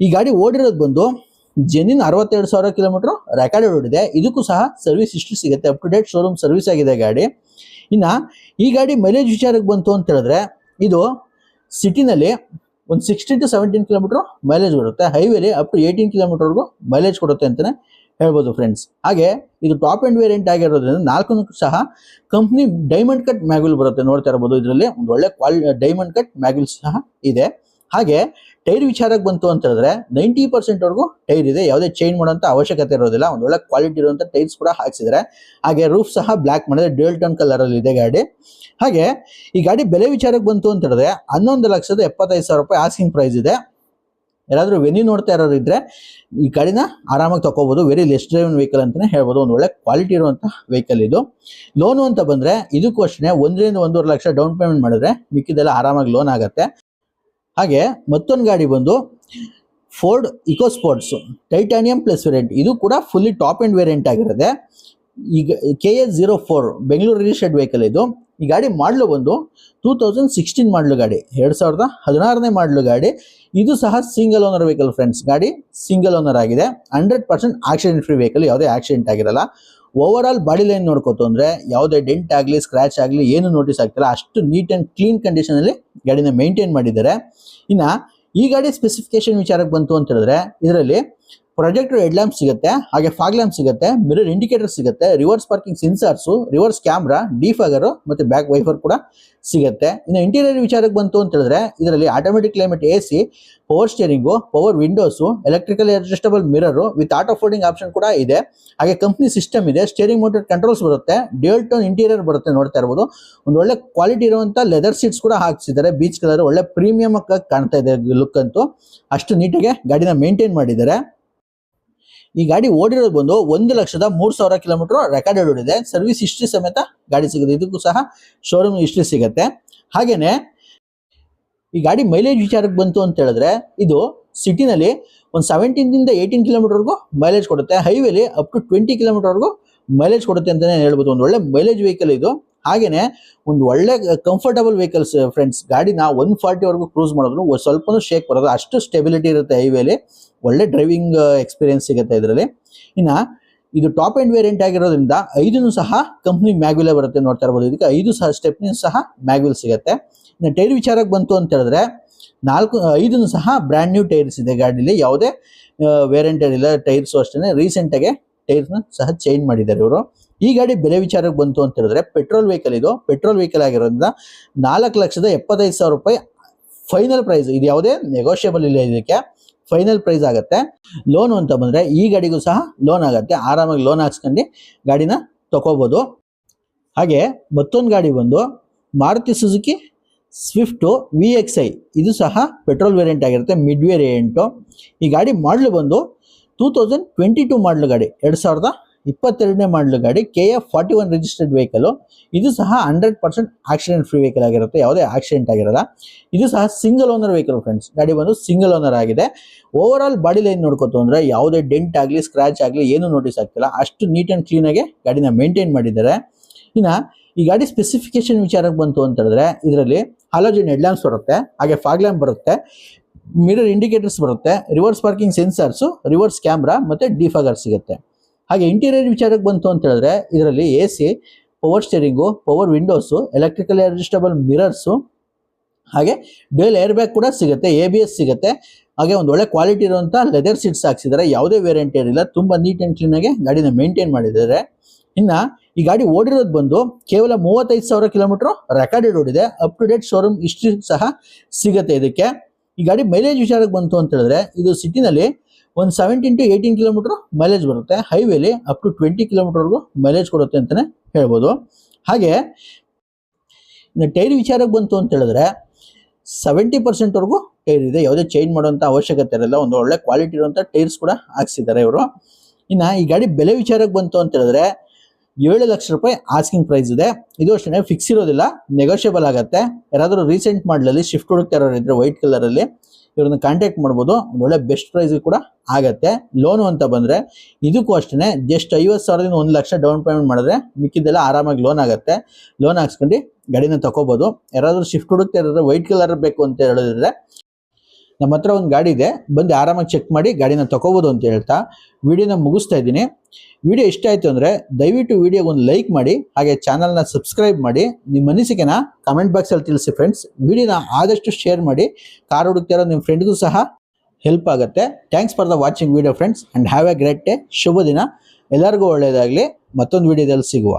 ಈ ಗಾಡಿ ಓಡಿರೋದು ಬಂದು ಜೆನಿನ್ ಅರವತ್ತೆರಡು ಸಾವಿರ ಕಿಲೋಮೀಟರ್ ರೆಕಾರ್ಡ್ ಓಡಿದೆ. ಇದಕ್ಕೂ ಸಹ ಸರ್ವಿಸ್ ಇಷ್ಟು ಸಿಗುತ್ತೆ. Up to date showroom service ಆಗಿದೆ ಗಾಡಿ. ಇನ್ನು ಈ ಗಾಡಿ ಮೈಲೇಜ್ ವಿಚಾರಕ್ಕೆ ಬಂತು ಅಂತ ಹೇಳಿದ್ರೆ ಇದು ಸಿಟಿನಲ್ಲಿ ಒಂದು sixteen to seventeen kilometre mileage ಕೊಡುತ್ತೆ ಹೈವೇಲಿ ಅಪ್ ಟು ಏಯ್ಟೀನ್ ಕಿಲೋಮೀಟರ್ವರೆಗೂ ಮೈಲೇಜ್ ಕೊಡುತ್ತೆ ಅಂತಲೇ ಹೇಳ್ಬೋದು ಫ್ರೆಂಡ್ಸ್ ಹಾಗೆ ಇದು ಟಾಪ್ ಎಂಡ್ ವೇರಿಯಂಟ್ ಆಗಿರೋದ್ರಿಂದ ನಾಲ್ಕು ಸಹ ಕಂಪ್ನಿ ಡೈಮಂಡ್ ಕಟ್ ಮ್ಯಾಗ್ಯೂಲ್ ಬರುತ್ತೆ ನೋಡ್ತಾ ಇರ್ಬೋದು ಇದರಲ್ಲಿ. ಒಂದು ಒಳ್ಳೆ ಕ್ವಾಲಿ ಡೈಮಂಡ್ ಕಟ್ ಮ್ಯಾಗ್ಯೂಲ್ ಸಹ ಇದೆ. ಹಾಗೆ ಟೈರ್ ವಿಚಾರಕ್ಕೆ ಬಂತು ಅಂತ ಹೇಳಿದ್ರೆ ನೈಂಟಿ ಪರ್ಸೆಂಟ್ ವರೆಗೂ ಟೈರ್ ಇದೆ. ಯಾವುದೇ ಚೇಂಜ್ ಮಾಡೋಂಥ ಅವಶ್ಯಕತೆ ಇರೋದಿಲ್ಲ. ಒಂದು ಒಳ್ಳೆ ಕ್ವಾಲಿಟಿ ಇರುವಂತ ಟೈರ್ಸ್ ಕೂಡ ಹಾಕ್ಸಿದ್ದಾರೆ. ಹಾಗೆ ರೂಫ್ ಸಹ ಬ್ಲಾಕ್ ಮಾಡಿದ್ರೆ ಟೋನ್ ಕಲರ್ ಅಲ್ಲಿ ಇದೆ ಗಾಡಿ. ಹಾಗೆ ಈ ಗಾಡಿ ಬೆಲೆ ವಿಚಾರಕ್ಕೆ ಬಂತು ಅಂತ ಹೇಳಿದ್ರೆ ಹನ್ನೊಂದು ಲಕ್ಷದ ಎಪ್ಪತ್ತೈದು ಸಾವಿರ ರೂಪಾಯಿ ಆಸ್ಕಿಂಗ್ ಪ್ರೈಸ್ ಇದೆ. ಯಾರಾದರೂ ವೆನ್ಯೂ ನೋಡ್ತಾ ಇರೋರು ಇದ್ರೆ ಈ ಗಾಡಿನ ಆರಾಮಾಗಿ ತಗೋಬಹುದು ವೆರಿ ಲೆಸ್ ಡ್ರೈವನ್ ವೆಹಿಕಲ್ ಅಂತಾನೆ ಹೇಳ್ಬೋದು. ಒಂದು ಒಳ್ಳೆ ಕ್ವಾಲಿಟಿ ಇರುವಂತ ವೆಹಿಕಲ್ ಇದು. ಲೋನು ಅಂತ ಬಂದ್ರೆ ಇದಕ್ಕೂ ಅಷ್ಟೇ ಒಂದರಿಂದ ಒಂದೂವರೆ ಲಕ್ಷ ಡೌನ್ ಪೇಮೆಂಟ್ ಮಾಡಿದ್ರೆ ಮಿಕ್ಕಿದೆಲ್ಲ ಆರಾಮಾಗಿ ಲೋನ್ ಆಗುತ್ತೆ. ಹಾಗೆ ಮತ್ತೊಂದು ಗಾಡಿ ಬಂದು Ford Eco Sports Titanium plus variant ಇದು ಕೂಡ ಫುಲ್ಲಿ ಟಾಪ್ ಎಂಡ್ ವೇರಿಯಂಟ್ ಆಗಿರುತ್ತೆ ಈಗ K S zero four Bengaluru registered vehicle ಇದು. ಈ ಗಾಡಿ ಮಾಡಲು ಬಂದು ಟೂ ತೌಸಂಡ್ ಸಿಕ್ಸ್ಟೀನ್ ಮಾಡಲು ಗಾಡಿ, ಎರಡು ಸಾವಿರದ ಹದಿನಾರನೇ ಮಾಡಲು ಗಾಡಿ. ಇದು ಸಹ ಸಿಂಗಲ್ ಓನರ್ ವೆಹಿಕಲ್ ಫ್ರೆಂಡ್ಸ್ ಗಾಡಿ ಸಿಂಗಲ್ ಓನರ್ ಆಗಿದೆ. Hundred percent accident free vehicle ಯಾವುದೇ ಆಕ್ಸಿಡೆಂಟ್ ಆಗಿರಲ್ಲ. ಓವರ್ ಆಲ್ ಬಾಡಿ ಲೈನ್ ನೋಡ್ಕೋತು ಅಂದ್ರೆ ಯಾವುದೇ ಡೆಂಟ್ ಆಗಲಿ ಸ್ಕ್ರಾಚ್ ಆಗಲಿ, ಏನು ನೋಟಿಸ್ ಆಗ್ತಿಲ್ಲ. ಅಷ್ಟು ನೀಟ್ ಆ್ಯಂಡ್ ಕ್ಲೀನ್ ಕಂಡೀಷನಲ್ಲಿ ಗಾಡಿನ ಮೇಂಟೈನ್ ಮಾಡಿದ್ದಾರೆ. ಇನ್ನ ಈ ಗಾಡಿ ಸ್ಪೆಸಿಫಿಕೇಶನ್ ವಿಚಾರಕ್ಕೆ ಬಂತು ಅಂತ ಹೇಳಿದ್ರೆ, ಇದರಲ್ಲಿ ಪ್ರೊಜೆಕ್ಟರ್ ಹೆಡ್ ಲ್ಯಾಂಪ್ ಸಿಗುತ್ತೆ, ಹಾಗೆ ಫಾಗ್ ಲ್ಯಾಂಪ್ ಸಿಗುತ್ತೆ, ಮಿರರ್ ಇಂಡಿಕೇಟರ್ ಸಿಗುತ್ತೆ, reverse parking sensors, reverse camera, defogger ಮತ್ತೆ ಬ್ಯಾಕ್ ವೈಫರ್ ಕೂಡ ಸಿಗುತ್ತೆ. ಇನ್ನು ಇಂಟೀರಿಯರ್ ವಿಚಾರಕ್ಕೆ ಬಂತು ಅಂತ ಹೇಳಿದ್ರೆ, ಇದರಲ್ಲಿ automatic climate A C power steering power windows electrical adjustable mirror with auto folding option ಕೂಡ ಇದೆ. ಹಾಗೆ ಕಂಪ್ನಿ ಸಿಸ್ಟಮ್ ಇದೆ ಸ್ಟೇರಿಂಗ್ ಮೋಟರ್ ಕಂಟ್ರೋಲ್ಸ್ ಬರುತ್ತೆ ಡ್ಯೂಯಲ್ ಟೋನ್ ಇಂಟೀರಿಯರ್ ಬರುತ್ತೆ ನೋಡ್ತಾ ಇರ್ಬೋದು. ಒಂದು ಒಳ್ಳೆ ಕ್ವಾಲಿಟಿ ಇರುವಂತ ಲೆದರ್ ಸೀಟ್ಸ್ ಕೂಡ ಹಾಕ್ಸಿದ್ದಾರೆ ಬೀಚ್ ಕಲರ್ ಒಳ್ಳೆ ಪ್ರೀಮಿಯಂ ಕಾಣ್ತಾ ಇದೆ ಲುಕ್ ಅಂತೂ. ಅಷ್ಟು ನೀಟಾಗಿ ಗಾಡಿನ ಮೇಂಟೈನ್ ಮಾಡಿದ್ದಾರೆ. ಈ ಗಾಡಿ ಓಡಿರೋದು ಬಂದು ಒಂದು ಲಕ್ಷದ ಮೂರು ಸಾವಿರ ಕಿಲೋಮೀಟರ್ ರೆಕಾರ್ಡೆಡ್ ಓಡಿದೆ ಸರ್ವಿಸ್ ಹಿಸ್ಟ್ರಿ ಸಮೇತ ಗಾಡಿ ಸಿಗುತ್ತೆ. ಇದಕ್ಕೂ ಸಹ ಶೋರೂಮ್ ಹಿಸ್ಟ್ರಿ ಸಿಗುತ್ತೆ. ಹಾಗೇನೆ ಈ ಗಾಡಿ ಮೈಲೇಜ್ ವಿಚಾರಕ್ಕೆ ಬಂತು ಅಂತ ಹೇಳಿದ್ರೆ ಇದು ಸಿಟಿನಲ್ಲಿ ಒಂದು ಸೆವೆಂಟೀನ್ದಿಂದ ಏಯ್ಟೀನ್ ಕಿಲೋಮೀಟರ್ವರೆಗೂ ಮೈಲೇಜ್ ಕೊಡುತ್ತೆ. ಹೈವೇಲಿ ಅಪ್ ಟು ಟ್ವೆಂಟಿ ಕಿಲೋಮೀಟರ್ವರೆಗೂ ಮೈಲೇಜ್ ಕೊಡುತ್ತೆ ಅಂತಲೇ ಹೇಳ್ಬೋದು. ಒಂದು ಒಳ್ಳೆ ಮೈಲೇಜ್ ವೆಹಿಕಲ್ ಇದು. ಹಾಗೇನೆ ಒಂದು ಒಳ್ಳೆ ಕಂಫರ್ಟಬಲ್ ವೆಹಿಕಲ್ಸ್ ಫ್ರೆಂಡ್ಸ್ ಗಾಡಿನ ಒನ್ ಫಾರ್ಟಿವರೆಗೂ ಕ್ರೂಸ್ ಮಾಡಿದ್ರು ಸ್ವಲ್ಪ ಸ್ವಲ್ಪನೂ ಶೇಕ್ ಬರೋದು ಅಷ್ಟು ಸ್ಟೆಬಿಲಿಟಿ ಇರುತ್ತೆ ಹೈವೇಲಿ ಒಳ್ಳೆ ಡ್ರೈವಿಂಗ್ ಎಕ್ಸ್ಪೀರಿಯನ್ಸ್ ಸಿಗುತ್ತೆ ಇದರಲ್ಲಿ. ಇನ್ನು ಇದು ಟಾಪ್ ಎಂಡ್ ವೇರಿಯಂಟ್ ಆಗಿರೋದ್ರಿಂದ ಐದನ್ನು ಸಹ ಕಂಪ್ನಿ ಮ್ಯಾಗ್ವಿಲೇ ಬರುತ್ತೆ ನೋಡ್ತಾ ಇರ್ಬೋದು. ಇದಕ್ಕೆ ಐದು ಸಹ ಸ್ಟೆಪ್ನಿ ಸಹ ಮ್ಯಾಗ್ವಿಲ್ ಸಿಗುತ್ತೆ. ಇನ್ನು ಟೈರ್ ವಿಚಾರಕ್ಕೆ ಬಂತು ಅಂತ ಹೇಳಿದ್ರೆ ನಾಲ್ಕು ಐದನ್ನು ಸಹ ಬ್ರ್ಯಾಂಡ್ ನ್ಯೂ ಟೈರ್ಸ್ ಇದೆ ಗಾಡೀಲಿ. ಯಾವುದೇ ವೇರಿಯಂಟ್ ಇಲ್ಲ ಟೈರ್ಸು ಅಷ್ಟೇ ರೀಸೆಂಟಾಗಿ ಟೈರ್ಸ್ನ ಸಹ ಚೇಂಜ್ ಮಾಡಿದ್ದಾರೆ ಇವರು. ಈ ಗಾಡಿ ಬೆಲೆ ವಿಚಾರಕ್ಕೆ ಬಂತು ಅಂತ ಹೇಳಿದ್ರೆ ಪೆಟ್ರೋಲ್ ವೆಹಿಕಲ್ ಇದು. ಪೆಟ್ರೋಲ್ ವೆಹಿಕಲ್ ಆಗಿರೋದ್ರಿಂದ ನಾಲ್ಕು ಲಕ್ಷದ ಎಪ್ಪತ್ತೈದು ಸಾವಿರ ರೂಪಾಯಿ ಫೈನಲ್ ಪ್ರೈಸ್ ಇದು ಯಾವುದೇ ನೆಗೋಷಿಯಬಲ್ ಇಲ್ಲ ಇದಕ್ಕೆ. ಫೈನಲ್ ಪ್ರೈಸ್ ಆಗುತ್ತೆ. ಲೋನು ಅಂತ ಬಂದರೆ ಈ ಗಾಡಿಗೂ ಸಹ ಲೋನ್ ಆಗುತ್ತೆ. ಆರಾಮಾಗಿ ಲೋನ್ ಹಾಕ್ಸ್ಕೊಂಡು ಗಾಡಿನ ತಗೋಬೋದು ಹಾಗೆ ಮತ್ತೊಂದು ಗಾಡಿ ಬಂದು Maruti Suzuki Swift V X I ಇದು ಸಹ ಪೆಟ್ರೋಲ್ ವೇರಿಯಂಟ್ ಆಗಿರುತ್ತೆ ಮಿಡ್ ವೇರಿಯಂಟು ಈ ಗಾಡಿ ಮಾಡಲು ಬಂದು ಟೂ ತೌಸಂಡ್ ಟ್ವೆಂಟಿ ಟೂ ಮಾಡಲು ಗಾಡಿ, ಎರಡು ಸಾವಿರದ ಇಪ್ಪತ್ತೆರಡನೇ ಮಾಡಲು ಗಾಡಿ K F forty one registered vehicle ಇದು ಸಹ hundred percent accident free vehicle ಆಗಿರುತ್ತೆ, ಯಾವುದೇ ಆಕ್ಸಿಡೆಂಟ್ ಆಗಿರಲ್ಲ. ಇದು ಸಹ ಸಿಂಗಲ್ ಓನರ್ ವೆಹಿಕಲ್ ಫ್ರೆಂಡ್ಸ್ ಗಾಡಿ ಬಂದು ಸಿಂಗಲ್ ಓನರ್ ಆಗಿದೆ. ಓವರ್ ಆಲ್ ಬಾಡಿ ಲೈನ್ ನೋಡ್ಕೊತು ಅಂದ್ರೆ ಯಾವುದೇ ಡೆಂಟ್ ಆಗಲಿ ಸ್ಕ್ರಾಚ್ ಆಗಲಿ, ಏನು ನೋಟಿಸ್ ಆಗ್ತಿಲ್ಲ. ಅಷ್ಟು ನೀಟ್ ಆ್ಯಂಡ್ ಕ್ಲೀನಾಗಿ ಗಾಡಿನ ಮೇಂಟೈನ್ ಮಾಡಿದ್ದಾರೆ. ಇನ್ನು ಈ ಗಾಡಿ ಸ್ಪೆಸಿಫಿಕೇಶನ್ ವಿಚಾರಕ್ಕೆ ಬಂತು ಅಂತ ಹೇಳಿದ್ರೆ, ಇದರಲ್ಲಿ ಹಾಲೋಜಿನ್ ಹೆಡ್ ಲ್ಯಾಂಪ್ಸ್ ಬರುತ್ತೆ, ಹಾಗೆ ಫಾಗ್ ಲ್ಯಾಂಪ್ ಬರುತ್ತೆ ಮಿರರ್ ಇಂಡಿಕೇಟರ್ಸ್ ಬರುತ್ತೆ reverse parking sensors reverse camera ಮತ್ತೆ ಡಿಫಾಗರ್ ಸಿಗುತ್ತೆ. ಹಾಗೆ ಇಂಟೀರಿಯರ್ ವಿಚಾರಕ್ಕೆ ಬಂತು ಅಂತ ಹೇಳಿದ್ರೆ, ಇದರಲ್ಲಿ A C power steering power windows electrical adjustable mirrors ಹಾಗೆ ಬೇಲ್ ಏರ್ ಬ್ಯಾಗ್ ಕೂಡ ಸಿಗುತ್ತೆ ಎ ಬಿ ಎಸ್ ಸಿಗುತ್ತೆ. ಹಾಗೆ ಒಂದು ಒಳ್ಳೆ ಕ್ವಾಲಿಟಿ ಇರುವಂಥ ಲೆದರ್ ಸೀಟ್ಸ್ ಹಾಕ್ಸಿದ್ದಾರೆ. ಯಾವುದೇ ವೇರಿಯಂಟ್ ಏನಿಲ್ಲ, ತುಂಬ ನೀಟ್ ಆ್ಯಂಡ್ ಕ್ಲೀನಾಗಿ ಗಾಡಿನ ಮೇಂಟೈನ್ ಮಾಡಿದ್ದಾರೆ. ಇನ್ನು ಈ ಗಾಡಿ ಓಡಿರೋದು ಬಂದು ಕೇವಲ ಮೂವತ್ತೈದು ಸಾವಿರ ಕಿಲೋಮೀಟರ್ ರೆಕಾರ್ಡೆಡ್ ಓಡಿದೆ. Up to date showroom history ಸಹ ಸಿಗುತ್ತೆ ಇದಕ್ಕೆ. ಈ ಗಾಡಿ ಮೈಲೇಜ್ ವಿಚಾರಕ್ಕೆ ಬಂತು ಅಂತ ಹೇಳಿದ್ರೆ, ಇದು ಸಿಟಿನಲ್ಲಿ ಒಂದು seventeen to eighteen kilometre mileage ಬರುತ್ತೆ. ಹೈವೇಲಿ ಅಪ್ ಟು ಟ್ವೆಂಟಿ ಕಿಲೋಮೀಟರ್ವರೆಗೂ ಮೈಲೇಜ್ ಕೊಡುತ್ತೆ ಅಂತಲೇ ಹೇಳ್ಬೋದು. ಹಾಗೆ, ಇನ್ನು ಟೈರ್ ವಿಚಾರಕ್ಕೆ ಬಂತು ಅಂತ ಹೇಳಿದ್ರೆ ಸೆವೆಂಟಿ ಪರ್ಸೆಂಟ್ವರೆಗೂ ಟೈರ್ ಇದೆ. ಯಾವುದೇ ಚೇಂಜ್ ಮಾಡುವಂಥ ಅವಶ್ಯಕತೆ ಇರಲ್ಲ. ಒಂದು ಒಳ್ಳೆ ಕ್ವಾಲಿಟಿ ಇರುವಂಥ ಟೈರ್ಸ್ ಕೂಡ ಹಾಕ್ಸಿದ್ದಾರೆ ಇವರು. ಇನ್ನು ಈ ಗಾಡಿ ಬೆಲೆ ವಿಚಾರಕ್ಕೆ ಬಂತು ಅಂತ ಹೇಳಿದ್ರೆ, ಏಳು ಲಕ್ಷ ರೂಪಾಯಿ ಆಸ್ಕಿಂಗ್ ಪ್ರೈಸ್ ಇದೆ. ಇದು ಅಷ್ಟೇ ಫಿಕ್ಸ್ ಇರೋದಿಲ್ಲ. ನೆಗೋಷಿಯಬಲ್ ಆಗುತ್ತೆ. ಯಾರಾದರೂ ರೀಸೆಂಟ್ ಮಾಡಲಲ್ಲಿ ಶಿಫ್ಟ್ ಹುಡುಕ್ತಾ ಇರೋರು ಇದ್ರೆ ವೈಟ್ ಕಲರಲ್ಲಿ ಇವ್ರನ್ನ ಕಾಂಟ್ಯಾಕ್ಟ್ ಮಾಡ್ಬೋದು ಒಳ್ಳೆ ಬೆಸ್ಟ್ ಪ್ರೈಸ್ ಕೂಡ ಆಗತ್ತೆ. ಲೋನು ಅಂತ ಬಂದರೆ, ಇದಕ್ಕೂ ಅಷ್ಟೇ ಜಸ್ಟ್ ಐವತ್ತು ಸಾವಿರದಿಂದ ಒಂದು ಲಕ್ಷ ಡೌನ್ ಪೇಮೆಂಟ್ ಮಾಡಿದ್ರೆ ಮಿಕ್ಕಿದ್ದೆಲ್ಲ ಆರಾಮಾಗಿ ಲೋನ್ ಆಗುತ್ತೆ. ಲೋನ್ ಹಾಕ್ಸ್ಕೊಂಡು ಗಾಡಿನ ತಗೋಬೋದು ಯಾರಾದರೂ ಶಿಫ್ಟ್ ಹುಡುಕ್ತಾ ಇರೋದ್ರೆ ವೈಟ್ ಕಲರ್ ಬೇಕು ಅಂತ ಹೇಳಿದ್ರೆ ನಮ್ಮ ಹತ್ರ ಒಂದು ಗಾಡಿ ಇದೆ. ಬಂದು ಆರಾಮಾಗಿ ಚೆಕ್ ಮಾಡಿ ಗಾಡಿನ ತಗೋಬೋದು ಅಂತ ಹೇಳ್ತಾ ವಿಡಿಯೋನ ಮುಗಿಸ್ತಾ ಇದ್ದೀನಿ. ವಿಡಿಯೋ ಇಷ್ಟ ಆಯಿತು ಅಂದರೆ ದಯವಿಟ್ಟು ವಿಡಿಯೋಗೆ ಒಂದು ಲೈಕ್ ಮಾಡಿ, ಹಾಗೆ ಚಾನಲ್ನ ಸಬ್ಸ್ಕ್ರೈಬ್ ಮಾಡಿ, ನಿಮ್ಮ ಅನಿಸಿಕೆನ ಕಮೆಂಟ್ ಬಾಕ್ಸಲ್ಲಿ ತಿಳಿಸಿ ಫ್ರೆಂಡ್ಸ್ ವಿಡಿಯೋನ ಆದಷ್ಟು ಶೇರ್ ಮಾಡಿ ಕಾರ್ ಹುಡುಕ್ತಿರೋ ನಿಮ್ಮ ಫ್ರೆಂಡ್ಗೂ ಸಹ ಹೆಲ್ಪ್ ಆಗುತ್ತೆ. Thanks for the watching video friends and have a great day ಶುಭ ದಿನ. ಎಲ್ಲರಿಗೂ ಒಳ್ಳೆಯದಾಗಲಿ ಮತ್ತೊಂದು ವಿಡಿಯೋದಲ್ಲಿ ಸಿಗುವ.